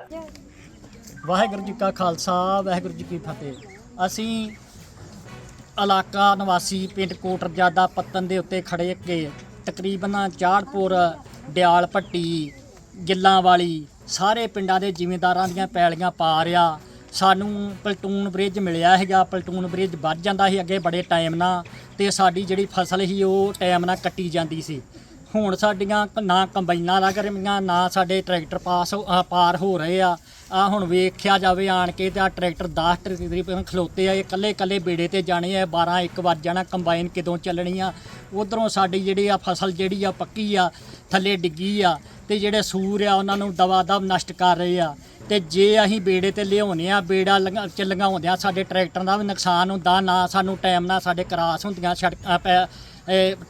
ਵਾਹਿਗੁਰੂ ਜੀ ਕਾ ਖਾਲਸਾ, ਵਾਹਿਗੁਰੂ ਜੀ ਕੀ ਫਤਿਹ। ਅਸੀਂ ਇਲਾਕਾ ਨਿਵਾਸੀ ਪਿੰਡ ਕੋਟਰਜਾਦਾ ਪੱਤਨ ਦੇ ਉੱਤੇ ਖੜੇ ਕੇ ਤਕਰੀਬਨ ਚਾੜਪੁਰ ਦਿਆਲ ਭੱਟੀ ਗਿੱਲਾਂ ਵਾਲੀ ਸਾਰੇ ਪਿੰਡਾਂ ਦੇ ਜ਼ਿਮੀਂਦਾਰਾਂ ਦੀਆਂ ਪੈਲੀਆਂ ਪਾ ਰਿਆ। ਸਾਨੂੰ ਪਲਟੂਨ ਬ੍ਰਿਜ ਮਿਲਿਆ ਹੈਗਾ ਪਲਟੂਨ ਬ੍ਰਿਜ ਵੱਧ ਜਾਂਦਾ ਸੀ ਅੱਗੇ ਬੜੇ ਟਾਈਮ ਨਾਲ ਤੇ ਸਾਡੀ ਜਿਹੜੀ ਫਸਲ ਸੀ ਉਹ ਟਾਈਮ ਨਾਲ ਕੱਟੀ ਜਾਂਦੀ ਸੀ। ਹੁਣ ਸਾਡੀਆਂ ਨਾ ਕੰਬਾਈਨਾਂ ਲੱਗ ਰਹੀਆਂ, ਨਾ ਸਾਡੇ ਟਰੈਕਟਰ ਪਾਸ ਹੋ- ਪਾਰ ਹੋ ਰਹੇ ਆ। ਆ ਹੁਣ ਵੇਖਿਆ ਜਾਵੇ ਆਣ ਕੇ ਤੇ ਆ ਟਰੈਕਟਰ 10 ਤਕਰੀਬਨ ਖਲੋਤੇ ਆ। ਇਹ ਕੱਲੇ ਕੱਲੇ ਬੇੜੇ ਤੇ ਜਾਣੇ ਆ। 12 1 ਵੱਜ ਜਾਣਾ, ਕੰਬਾਈਨ ਕਿਦੋਂ ਚੱਲਣੀ ਆ? ਉਧਰੋਂ ਸਾਡੀ ਜਿਹੜੀ ਆ ਫਸਲ ਜਿਹੜੀ ਆ ਪੱਕੀ ਆ ਥੱਲੇ ਡਿੱਗੀ ਆ ਤੇ ਜਿਹੜੇ ਸੂਰ ਆ ਉਹਨਾਂ ਨੂੰ ਦਵਾ ਦਵ ਨਸ਼ਟ ਕਰ ਰਹੇ ਆ। ਤੇ ਜੇ ਅਸੀਂ ਬੇੜੇ ਤੇ ਲਿਆਉਨੇ ਆ, ਬੇੜਾ ਲੰਘਾ- ਚ ਲੰਘਾਉਂਦਿਆਂ ਸਾਡੇ ਟਰੈਕਟਰਾਂ ਦਾ ਵੀ ਨੁਕਸਾਨ ਹੁੰਦਾ, ਨਾ ਸਾਨੂੰ ਟਾਈਮ ਨਾਲ ਸਾਡੇ ਕਰਾਸ ਹੁੰਦੀਆਂ, ਸੜਕਾਂ ਪੈ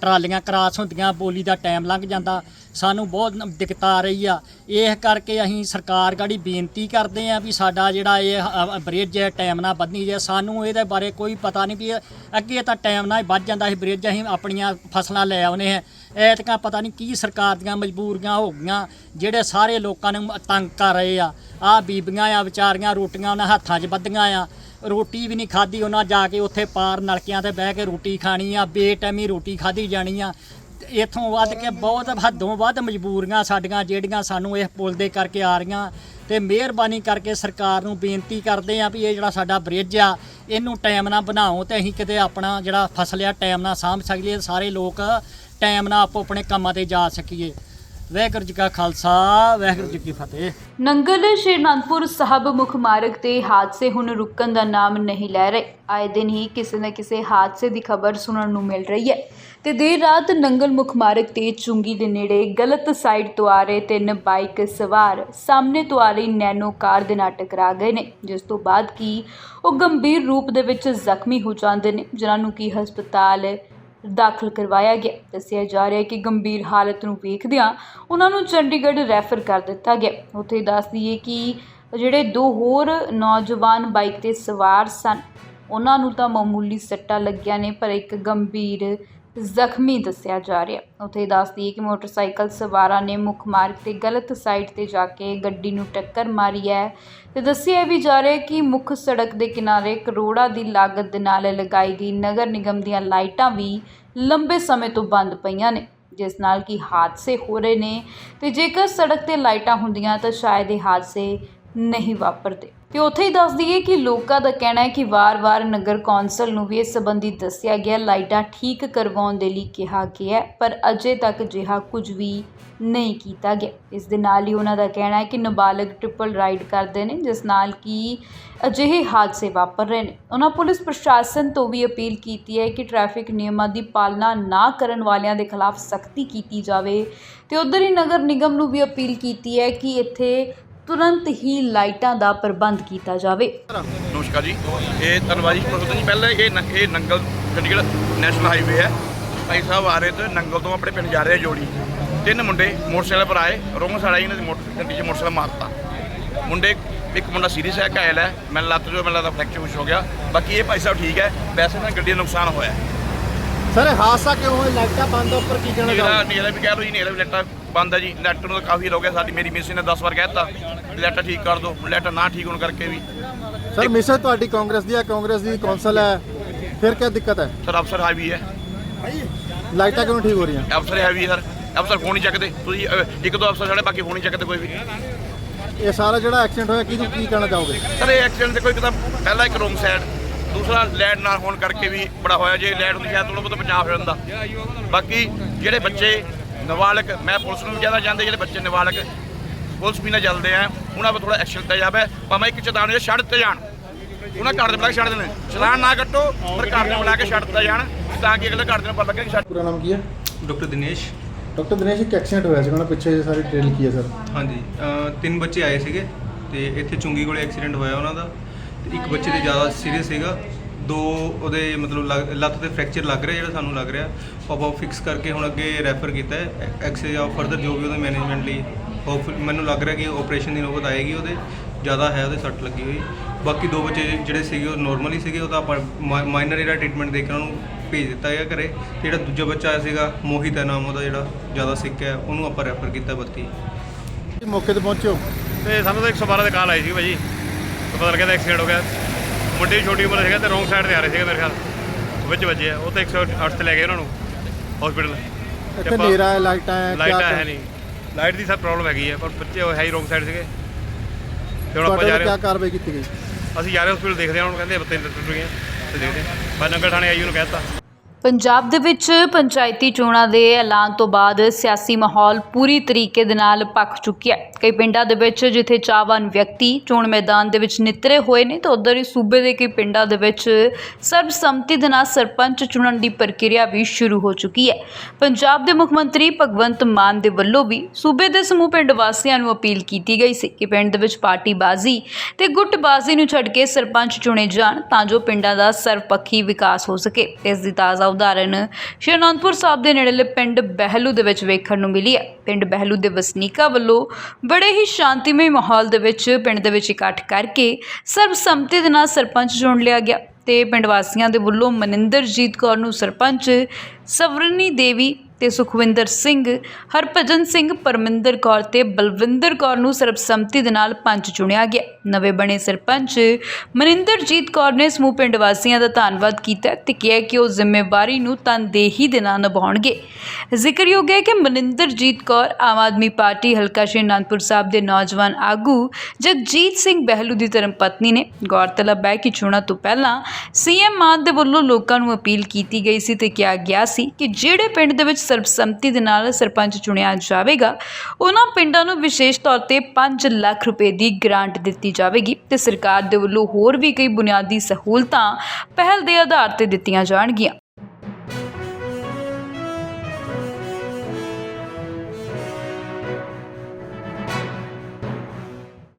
ਟਰਾਲੀਆਂ ਕਰਾਸ ਹੁੰਦੀਆਂ ਬੋਲੀ ਦਾ ਟਾਈਮ ਲੰਘ ਜਾਂਦਾ। ਸਾਨੂੰ ਬਹੁਤ ਨ- ਦਿੱਕਤ ਆ ਰਹੀ ਆ। ਇਹ ਕਰਕੇ ਅਸੀਂ ਸਰਕਾਰ ਗਾੜੀ ਬੇਨਤੀ ਕਰਦੇ ਆ ਵੀ ਸਾਡਾ ਜਿਹੜਾ ਇਹ ਅ, ਬ੍ਰਿਜ ਹੈ ਟਾਈਮ ਨਾਲ ਵਧਣੀ ਜੇ। ਸਾਨੂੰ ਇਹਦੇ ਬਾਰੇ ਕੋਈ ਪਤਾ ਨਹੀਂ ਵੀ ਅੱਗੇ ਤਾਂ ਟਾਈਮ ਨਾਲ ਹੀ ਵੱਧ ਜਾਂਦਾ ਸੀ ਬ੍ਰਿਜ ਅਸੀਂ ਆਪਣੀਆਂ ਫਸਲਾਂ ਲੈ ਆਉਨੇ ਹੈ। ਐਤਕਾਂ ਪਤਾ ਨਹੀਂ ਕੀ ਸਰਕਾਰ ਦੀਆਂ ਮਜਬੂਰੀਆਂ ਹੋ ਗਈਆਂ ਜਿਹੜੇ ਸਾਰੇ ਲੋਕਾਂ ਨੂੰ ਤੰਗ ਕਰ ਰਹੇ ਆ। ਆ ਬੀਬੀਆਂ ਆ ਵਿਚਾਰੀਆਂ ਰੋਟੀਆਂ ਉਹਨਾਂ ਹੱਥਾਂ 'ਚ ਬੱਧੀਆਂ ਆ। ਰੋਟੀ ਵੀ ਨਹੀਂ ਖਾਧੀ, ਉਹਨਾਂ ਜਾ ਕੇ ਉੱਥੇ ਪਾਰ ਨਲਕਿਆਂ ਤੇ ਬਹਿ ਕੇ ਰੋਟੀ ਖਾਣੀ ਆ, ਬੇਟੈਮੀ ਰੋਟੀ ਖਾਧੀ ਜਾਣੀ ਆ। ਤੇ ਇੱਥੋਂ ਵੱਧ ਕੇ ਬਹੁਤ ਹੱਦੋਂ ਵੱਧ ਮਜਬੂਰੀਆਂ ਸਾਡੀਆਂ ਜਿਹੜੀਆਂ ਸਾਨੂੰ ਇਸ ਪੁਲ ਦੇ ਕਰਕੇ ਆ ਰਹੀਆਂ। ਤੇ ਮਿਹਰਬਾਨੀ ਕਰਕੇ ਸਰਕਾਰ ਨੂੰ ਬੇਨਤੀ ਕਰਦੇ ਆ ਵੀ ਇਹ ਜਿਹੜਾ ਸਾਡਾ ਬ੍ਰਿਜ ਆ, ਇਹਨੂੰ ਟਾਈਮ ਨਾਲ ਬਣਾਓ ਤੇ ਅਸੀਂ ਕਿਤੇ ਆਪਣਾ ਜਿਹੜਾ ਫਸਲ ਆ ਟਾਈਮ ਨਾਲ ਸਾਂਭ ਸਕੀਏ, ਸਾਰੇ ਲੋਕ ਟਾਈਮ ਨਾਲ ਆਪੋ ਆਪਣੇ ਕੰਮਾਂ ਤੇ ਜਾ ਸਕੀਏ। ਵਾਹਿਗੁਰੂ ਜੀ ਕਾ ਖਾਲਸਾ, ਵਾਹਿਗੁਰੂ ਜੀ ਕੀ ਫਤਿਹ। ਨੰਗਲ ਸ਼੍ਰੀ ਅਨੰਦਪੁਰ ਸਾਹਿਬ ਮੁੱਖ ਮਾਰਗ ਤੇ ਹਾਦਸੇ ਹੁਣ ਰੁਕਣ ਦਾ ਨਾਮ ਨਹੀਂ ਲੈ ਰਹੇ। ਆਏ ਦਿਨ ਹੀ ਕਿਸੇ ਨਾ ਕਿਸੇ ਹਾਦਸੇ ਦੀ ਖਬਰ ਸੁਣਨ ਨੂੰ ਮਿਲ ਰਹੀ ਹੈ। ਤੇ ਦੇਰ ਰਾਤ ਨੰਗਲ ਮੁੱਖ ਮਾਰਗ ਤੇ ਚੁੰਗੀ ਦੇ ਨੇੜੇ ਗਲਤ ਸਾਈਡ ਤੋਂ ਆ ਰਹੇ ਤਿੰਨ ਬਾਈਕ ਸਵਾਰ ਸਾਹਮਣੇ ਤੋਂ ਆ ਰਹੀ ਨੈਨੋ ਕਾਰ ਦੇ ਨਾਲ ਟਕਰਾ ਗਏ ਨੇ, ਜਿਸ ਤੋਂ ਬਾਅਦ ਕੀ ਉਹ ਗੰਭੀਰ ਰੂਪ ਦੇ ਵਿੱਚ ਜ਼ਖਮੀ ਹੋ ਜਾਂਦੇ ਨੇ, ਜਿਨ੍ਹਾਂ ਨੂੰ ਕੀ ਹਸਪਤਾਲ ਦਾਖਲ ਕਰਵਾਇਆ ਗਿਆ। ਦੱਸਿਆ ਜਾ ਰਿਹਾ ਹੈ ਕਿ ਗੰਭੀਰ ਹਾਲਤ ਨੂੰ ਵੇਖਦਿਆਂ ਉਹਨਾਂ ਨੂੰ ਚੰਡੀਗੜ੍ਹ ਰੈਫਰ ਕਰ ਦਿੱਤਾ ਗਿਆ। ਉੱਥੇ ਦੱਸ ਦਈਏ ਕਿ ਜਿਹੜੇ ਦੋ ਹੋਰ ਨੌਜਵਾਨ ਬਾਈਕ ਤੇ ਸਵਾਰ ਸਨ, ਉਹਨਾਂ ਨੂੰ ਤਾਂ ਮਾਮੂਲੀ ਸੱਟਾਂ ਲੱਗੀਆਂ ਨੇ, ਪਰ ਇੱਕ ਗੰਭੀਰ ਜ਼ਖਮੀ ਦੱਸਿਆ ਜਾ ਰਿਹਾ ਉੱਥੇ ਦੱਸਦੀ ਕਿ ਮੋਟਰਸਾਈਕਲ ਸਵਾਰਾਂ ਨੇ ਮੁੱਖ ਮਾਰਗ ਤੇ ਗਲਤ ਸਾਈਡ ਤੇ ਜਾ ਕੇ ਗੱਡੀ ਨੂੰ ਟੱਕਰ ਮਾਰੀ ਹੈ ਤੇ ਦੱਸਿਆ ਵੀ ਜਾ ਰਿਹਾ ਕਿ ਮੁੱਖ ਸੜਕ ਦੇ ਕਿਨਾਰੇ ਕਰੋੜਾਂ ਦੀ ਲਾਗਤ ਦੇ ਨਾਲ ਲਗਾਈ ਗਈ ਨਗਰ ਨਿਗਮ ਦੀਆਂ ਲਾਈਟਾਂ ਵੀ ਲੰਬੇ ਸਮੇਂ ਤੋਂ ਬੰਦ ਪਈਆਂ ਨੇ, ਜਿਸ ਨਾਲ ਕਿ ਹਾਦਸੇ ਹੋ ਰਹੇ ਨੇ ਤੇ ਜੇਕਰ ਸੜਕ ਤੇ ਲਾਈਟਾਂ ਹੁੰਦੀਆਂ ਤਾਂ ਸ਼ਾਇਦ ਇਹ ਹਾਦਸੇ ਨਹੀਂ ਵਾਪਰਦੇ। ਤੇ ਉੱਥੇ ਹੀ ਦੱਸ ਦਈਏ ਕਿ ਲੋਕਾਂ ਦਾ ਕਹਿਣਾ ਹੈ ਕਿ ਵਾਰ-ਵਾਰ ਨਗਰ ਕੌਂਸਲ ਨੂੰ ਵੀ ਇਸ ਸੰਬੰਧੀ ਦੱਸਿਆ ਗਿਆ, ਲਾਈਟਾਂ ਠੀਕ ਕਰਵਾਉਣ ਦੇ ਲਈ ਕਿਹਾ ਗਿਆ ਪਰ ਅਜੇ ਤੱਕ ਅਜਿਹਾ ਕੁਝ ਵੀ ਨਹੀਂ ਕੀਤਾ ਗਿਆ। ਇਸ ਦੇ ਨਾਲ ਹੀ ਉਹਨਾਂ ਦਾ ਕਹਿਣਾ ਹੈ ਕਿ ਨਾਬਾਲਗ ਟ੍ਰਿਪਲ ਰਾਈਡ ਕਰਦੇ ਨੇ, ਜਿਸ ਨਾਲ ਕਿ ਅਜਿਹੇ ਹਾਦਸੇ ਵਾਪਰ ਰਹੇ ਨੇ। ਉਹਨਾਂ ਪੁਲਿਸ ਪ੍ਰਸ਼ਾਸਨ ਤੋਂ ਵੀ ਅਪੀਲ ਕੀਤੀ ਹੈ ਕਿ ਟ੍ਰੈਫਿਕ ਨਿਯਮਾਂ ਦੀ ਪਾਲਣਾ ਨਾ ਕਰਨ ਵਾਲਿਆਂ ਦੇ ਖਿਲਾਫ ਸਖਤੀ ਕੀਤੀ ਜਾਵੇ। ਤੇ ਉਧਰ ਹੀ ਨਗਰ ਨਿਗਮ ਨੂੰ ਵੀ ਅਪੀਲ ਕੀਤੀ ਹੈ ਕਿ ਇੱਥੇ ਤੁਰੰਤ ਹੀ ਲਾਈਟਾਂ ਦਾ ਪ੍ਰਬੰਧ ਕੀਤਾ ਜਾਵੇ। ਨਮਸਕਾਰ ਜੀ। ਇਹ ਧੰਨਵਾਦ ਜੀ। ਪਤਾ ਨਹੀਂ ਪਹਿਲਾਂ ਇਹ ਨ- ਇਹ ਨੰਗਲ ਚੰਡੀਗੜ੍ਹ ਨੈਸ਼ਨਲ ਹਾਈਵੇ ਹੈ ਭਾਈ ਸਾਹਿਬ ਆ ਰਹੇ ਤੇ ਨੰਗਲ ਤੋਂ ਆਪਣੇ ਪਿੰਡ ਜਾ ਰਹੇ ਆ ਜੋੜੀ। ਤਿੰਨ ਮੁੰਡੇ ਮੋਟਰਸਾਈਕਲ ਪਰ ਆਏ ਰੋਂਗ ਸਾਈਡ ਆਈ ਇਹਨਾਂ ਦੀ ਮੋਟਰ ਗੱਡੀ 'ਚ ਮੋਟਰਸਾਈਕਲ ਮਾਰਤਾ। ਮੁੰਡੇ ਇੱਕ ਮੁੰਡਾ ਸੀਰੀਅਸ ਹੈ ਘਾਇਲ ਹੈ। ਮੈਨੂੰ ਲੱਤ ਜੋ ਮੈਨੂੰ ਲੱਗਦਾ ਫ੍ਰੈਕਚਰ ਕੁਛ ਹੋ ਗਿਆ। ਬਾਕੀ ਇਹ ਭਾਈ ਸਾਹਿਬ ਠੀਕ ਹੈ ਵੈਸੇ ਤਾਂ ਗੱਡੀ ਦਾ ਨੁਕਸਾਨ ਹੋਇਆ। ਸਰ ਹਾਦਸਾ ਕਿਉਂ ਹੋਇਆ? ਲਾਈਟਾਂ ਬੰਦ ਉੱਪਰ ਕੀ ਕਹਿਣਾ ਨੇਰਾ ਚਾਹੋਗੇ? ਨੇਰਾ ਵੀ ਕਹਿ ਲਓ ਜੀ ਨੇਰਾ ਵੀ ਲੈਟਾ ਬੰਦ ਹੈ ਜੀ ਲੈਟਰ ਨੂੰ ਤਾਂ ਕਾਫੀ ਹੋ ਗਿਆ ਸਾਡੀ ਮੇਰੀ ਮਿਸ ਨੇ 10 ਵਾਰ ਕਹਿਤਾ ਲੈਟਰ ਠੀਕ ਕਰ ਦਿਓ ਲੈਟਰ ਨਾ ਠੀਕ ਹੋਣ ਕਰਕੇ ਵੀ। ਸਰ ਮਿਸਰ ਤੁਹਾਡੀ ਕਾਂਗਰਸ ਦੀ ਹੈ ਕਾਂਗਰਸ ਦੀ ਕੌਂਸਲ ਹੈ ਫਿਰ ਕੀ ਦਿੱਕਤ ਹੈ? ਸਰ ਅਫਸਰ ਹਾਈ ਹੈ। ਲਾਈਟਾਂ ਕਿਉਂ ਠੀਕ ਹੋ ਰਹੀਆਂ? ਅਫਸਰ ਹੈਵੀ ਸਰ। ਅਫਸਰ ਫੋਨ ਨਹੀਂ ਚੱਕਦੇ ਤੁਸੀਂ ਅਹ, ਇੱਕ ਦੋ ਅਫਸਰ ਸਾਡੇ ਬਾਕੀ ਫੋਨ ਨਹੀਂ ਚੱਕਦੇ ਕੋਈ ਵੀ। ਇਹ ਸਾਰਾ ਜਿਹੜਾ ਐਕਸੀਡੈਂਟ ਹੋਇਆ ਕਿਹਨੂੰ ਕੀ ਕਹਿਣਾ ਚਾਹੋਗੇ? ਸਰ ਇਹ ਐਕਸੀਡੈਂਟ ਦੇਖੋ ਇੱਕ ਤਾਂ ਪਹਿਲਾ ਇੱਕ ਰੋਂਗ ਸਾਈਡ ਦੂਸਰਾ ਲੈਡ ਨਾ ਹੋਣ ਕਰਕੇ ਵੀ ਬੜਾ ਹੋਇਆ ਜੇ ਲੈਡ ਹੁੰਦੀ ਸ਼ਾਇਦ ਥੋੜਾ ਬਹੁਤ ਬਚਾਅ ਹੋ ਜਾਂਦਾ। ਬਾਕੀ ਜਿਹੜੇ ਬੱਚੇ ਨਾਬਾਲਗ ਮੈਂ ਪੁਲਿਸ ਨੂੰ ਵੀ ਜ਼ਿਆਦਾ ਜਾਂਦੇ ਜਿਹੜੇ ਬੱਚੇ ਨਾਬਾਲਗ ਪੁਲਿਸ ਵੀ ਨਾ ਚੱਲਦੇ ਆ ਉਹਨਾਂ 'ਤੇ ਥੋੜਾ ਐਕਸ਼ਨ ਲਿੱਤਾ ਜਾਵੇ। ਭਾਵੇਂ ਇੱਕ ਚੇਤਾਵਨੀ ਛੱਡ ਦਿੱਤੇ ਜਾਣ। ਉਹਨਾਂ ਘਰ ਦੇ ਬੁਲਾ ਕੇ ਛੱਡ ਦੇਣੇ। ਚਲਾਨ ਨਾ ਕੱਟੋ ਪਰ ਘਰ ਦੇ ਬੁਲਾ ਕੇ ਛੱਡ ਦਿੱਤਾ ਜਾਣ ਤਾਂ ਕਿ ਅਗਲੇ ਘਰ ਦੇ ਨੂੰ ਪਤਾ ਲੱਗੇ ਕਿ ਛੱਡ ਪੂਰਾ ਨਾਮ ਕੀ ਹੈ? ਡਾਕਟਰ ਦਿਨੇਸ਼। ਡਾਕਟਰ ਦਿਨੇਸ਼ ਇੱਕ ਐਕਸੀਡੈਂਟ ਹੋਇਆ ਸੀ। ਉਹਨਾਂ ਪਿੱਛੇ ਸਾਰੀ ਡਿਟੇਲ ਕੀ ਹੈ ਸਰ ਹਾਂਜੀ। ਤਿੰਨ ਬੱਚੇ ਆਏ ਸੀਗੇ ਤੇ ਇੱਥੇ ਚੁੰਗੀ ਕੋਲੇ ਐਕਸੀਡੈਂਟ ਹੋਇਆ ਉਹਨਾਂ ਦਾ। ਤੇ ਇੱਕ ਬੱਚੇ ਦੇ ਜ਼ਿਆਦਾ ਸੀਰੀਅਸ ਸੀਗਾ। ਦੋ ਉਹਦੇ ਮਤਲਬ ਲੱਗ- ਲੱਤ ਤੇ ਫ੍ਰੈਕਚਰ ਲੱਗ ਰਿਹਾ ਜਿਹੜਾ ਸਾਨੂੰ ਲੱਗ ਰਿਹਾ। ਆਪਾਂ ਫਿਕਸ ਕਰਕੇ ਹੁਣ ਅੱਗੇ ਰੈਫਰ ਕੀਤਾ ਹੈ। ਐਕਸ ਜਾਂ ਫਰਦਰ ਜੋ ਵੀ ਉਹਦੇ ਮੈਨੇਜਮੈਂਟ ਲਈ ਹੋਪਫੁਲ ਮੈਨੂੰ ਲੱਗ ਰਿਹਾ ਕਿ ਆਪਰੇਸ਼ਨ ਦੀ ਨੌਬਤ ਆਏਗੀ ਉਹਦੇ। ਜ਼ਿਆਦਾ ਹੈ ਉਹਦੇ ਸੱਟ ਲੱਗੀ ਹੋਈ। ਬਾਕੀ ਦੋ ਬੱਚੇ ਜਿਹੜੇ ਸੀਗੇ ਉਹ ਨਾਰਮਲੀ ਸੀਗੇ ਉਹ ਤਾਂ ਆਪਾਂ ਮਾਈਨਰ ਜਿਹੜਾ ਟ੍ਰੀਟਮੈਂਟ ਦੇ ਕੇ ਉਹਨਾਂ ਨੂੰ ਭੇਜ ਦਿੱਤਾ ਗਿਆ ਘਰੇ। ਜਿਹੜਾ ਦੂਜਾ ਬੱਚਾ ਆਇਆ ਸੀਗਾ ਮੋਹਿਤ ਹੈ ਨਾਮ ਉਹਦਾ ਜਿਹੜਾ ਜ਼ਿਆਦਾ ਸਿੱਕ ਹੈ ਉਹਨੂੰ ਆਪਾਂ ਰੈਫਰ ਕੀਤਾ ਬੱਤੀ। ਮੌਕੇ ਤੇ ਪਹੁੰਚਿਓ ਤੇ ਸਾਨੂੰ ਤਾਂ 112 ਦੇ ਕਾਲ ਆਈ ਸੀ ਭਾਜੀ। ਤੇ ਪਤਾ ਲੱਗਿਆ ਤਾਂ ਐਕਸੀਡੈਂਟ ਹੋ ਗਿਆ। ਮੁੰਡੇ ਦੀ ਛੋਟੀ ਉਮਰ ਸੀਗਾ ਤੇ ਰੋਂਗ ਸਾਈਡ ਤੇ ਆ ਰਹੇ ਸੀਗੇ ਮੇਰੇ ਖਿਆਲ। ਵਿੱਚ ਵੱਜੇ ਆ। ਉਹ ਤਾਂ 108 ਤੇ ਲੈ ਗਏ ਉਹਨਾਂ ਨੂੰ ਹਸਪੀਟਲ ਇੱਥੇ ਹਨੇਰਾ ਹੈ ਲਾਈਟਾਂ ਹੈ ਲਾਈਟਾਂ ਹੈ ਨਹੀਂ। ਲਾਈਟ ਦੀ ਸਭ ਪ੍ਰੋਬਲਮ ਹੈਗੀ ਹੈ ਪਰ ਬੱਚੇ ਉਹ ਹੈ ਹੀ ਰੋਂਗ ਸਾਈਡ ਸੀਗੇ। ਤੇ ਹੁਣ ਆਪਾਂ ਜਾ ਰਹੇ ਕੀ ਕਾਰਵਾਈ ਕੀਤੀ ਗਈ? ਅਸੀਂ ਜਾ ਰਹੇ ਹਸਪੀਟਲ ਦੇਖਦੇ ਹਾਂ ਹੁਣ ਕਹਿੰਦੇ ਬੱਤੇ ਟੁੱਟ ਗਏ ਤੇ ਦੇਖਦੇ ਹਾਂ। ਨੰਗਲ ਥਾਣੇ ਆਈ ਨੂੰ ਕਹਿਤਾ ਪੰਜਾਬ ਦੇ ਵਿੱਚ ਪੰਚਾਇਤੀ ਚੋਣਾਂ ਦੇ ਐਲਾਨ ਤੋਂ ਬਾਅਦ ਸਿਆਸੀ ਮਾਹੌਲ ਪੂਰੀ ਤਰੀਕੇ ਦੇ ਨਾਲ ਪੱਕ ਚੁੱਕਿਆ ਹੈ। ਕਈ ਪਿੰਡਾਂ ਦੇ ਵਿੱਚ ਜਿੱਥੇ ਚਾਹਵਾਨ ਵਿਅਕਤੀ ਚੋਣ ਮੈਦਾਨ ਦੇ ਵਿੱਚ ਨਿਤਰੇ ਹੋਏ ਨੇ, ਤਾਂ ਉਧਰ ਹੀ ਸੂਬੇ ਦੇ ਕਈ ਪਿੰਡਾਂ ਦੇ ਵਿੱਚ ਸਰਬਸੰਮਤੀ ਦੇ ਨਾਲ ਸਰਪੰਚ ਚੁਣਨ ਦੀ ਪ੍ਰਕਿਰਿਆ ਵੀ ਸ਼ੁਰੂ ਹੋ ਚੁੱਕੀ ਹੈ। ਪੰਜਾਬ ਦੇ ਮੁੱਖ ਮੰਤਰੀ ਭਗਵੰਤ ਮਾਨ ਦੇ ਵੱਲੋਂ ਵੀ ਸੂਬੇ ਦੇ ਸਮੂਹ ਪਿੰਡ ਵਾਸੀਆਂ ਨੂੰ ਅਪੀਲ ਕੀਤੀ ਗਈ ਸੀ ਕਿ ਪਿੰਡ ਦੇ ਵਿੱਚ ਪਾਰਟੀਬਾਜ਼ੀ ਤੇ ਗੁੱਟਬਾਜ਼ੀ ਨੂੰ ਛੱਡ ਕੇ ਸਰਪੰਚ ਚੁਣੇ ਜਾਣ, ਤਾਂ ਜੋ ਪਿੰਡਾਂ ਦਾ ਸਰਵਪੱਖੀ ਵਿਕਾਸ ਹੋ ਸਕੇ। ਇਸ ਦੀ ਤਾਜ਼ਾ ਉਦਾਹਰਣ ਸ਼੍ਰੀ ਅਨੰਦਪੁਰ ਸਾਹਿਬ ਦੇ ਨੇੜਲੇ ਪਿੰਡ ਬਹਿਲੂ ਦੇ ਵਿੱਚ ਵੇਖਣ ਨੂੰ ਮਿਲੀ ਹੈ। ਪਿੰਡ ਬਹਿਲੂ ਦੇ ਵਸਨੀਕਾਂ ਵੱਲੋਂ ਬੜੇ ਹੀ ਸ਼ਾਂਤੀਮਈ ਮਾਹੌਲ ਦੇ ਵਿੱਚ ਪਿੰਡ ਦੇ ਵਿੱਚ ਇਕੱਠ ਕਰਕੇ ਸਰਬਸੰਮਤੀ ਦੇ ਨਾਲ ਸਰਪੰਚ ਚੁਣ ਲਿਆ ਗਿਆ ਤੇ ਪਿੰਡ ਵਾਸੀਆਂ ਦੇ ਵੱਲੋਂ ਮਨਿੰਦਰਜੀਤ ਕੌਰ ਨੂੰ ਸਰਪੰਚ ਸਵਰਨੀ ਦੇਵੀ ਤੇ ਸੁਖਵਿੰਦਰ ਸਿੰਘ, ਹਰਭਜਨ ਸਿੰਘ, ਪਰਮਿੰਦਰ ਕੌਰ ਤੇ ਬਲਵਿੰਦਰ ਕੌਰ ਨੂੰ ਸਰਬਸੰਮਤੀ ਦੇ ਨਾਲ ਪੰਚ ਚੁਣਿਆ ਗਿਆ। ਨਵੇਂ ਬਣੇ ਸਰਪੰਚ ਮਨਿੰਦਰਜੀਤ ਕੌਰ ਨੇ ਸਮੂਹ ਪਿੰਡ ਵਾਸੀਆਂ ਦਾ ਧੰਨਵਾਦ ਕੀਤਾ ਤੇ ਕਿਹਾ ਕਿ ਉਹ ਜ਼ਿੰਮੇਵਾਰੀ ਨੂੰ ਤਨਦੇਹੀ ਦੇ ਨਾਲ ਨਿਭਾਉਣਗੇ। ਜ਼ਿਕਰਯੋਗ ਹੈ ਕਿ ਮਨਿੰਦਰਜੀਤ ਕੌਰ ਆਮ ਆਦਮੀ ਪਾਰਟੀ ਹਲਕਾ ਸ਼੍ਰੀ ਅਨੰਦਪੁਰ ਸਾਹਿਬ ਦੇ ਨੌਜਵਾਨ ਆਗੂ ਜਗਜੀਤ ਸਿੰਘ ਬਹਿਲੂ ਦੀ ਧਰਮ ਪਤਨੀ ਨੇ ਗੌਰਤਲਬ ਹੈ ਕਿ ਚੋਣਾਂ ਤੋਂ ਪਹਿਲਾਂ ਸੀਐਮ ਮਾਨ ਦੇ ਵੱਲੋਂ ਲੋਕਾਂ ਨੂੰ ਅਪੀਲ ਕੀਤੀ ਗਈ ਸੀ ਤੇ ਕਿਹਾ ਗਿਆ ਸੀ ਕਿ ਜਿਹੜੇ ਪਿੰਡ ਦੇ ਵਿੱਚ ਸਰਬਸੰਮਤੀ ਦੇ ਨਾਲ ਸਰਪੰਚ ਚੁਣਿਆ ਜਾਵੇਗਾ। ਉਹਨਾਂ ਪਿੰਡਾਂ ਨੂੰ ਵਿਸ਼ੇਸ਼ ਤੌਰ ਤੇ 5 ਲੱਖ ਰੁਪਏ ਦੀ ਗ੍ਰਾਂਟ ਦਿੱਤੀ ਜਾਵੇਗੀ ਤੇ ਸਰਕਾਰ ਦੇ ਵੱਲੋਂ ਹੋਰ ਵੀ ਕਈ ਬੁਨਿਆਦੀ ਸਹੂਲਤਾਂ ਪਹਿਲ ਦੇ ਆਧਾਰ ਤੇ ਦਿੱਤੀਆਂ ਜਾਣਗੀਆਂ।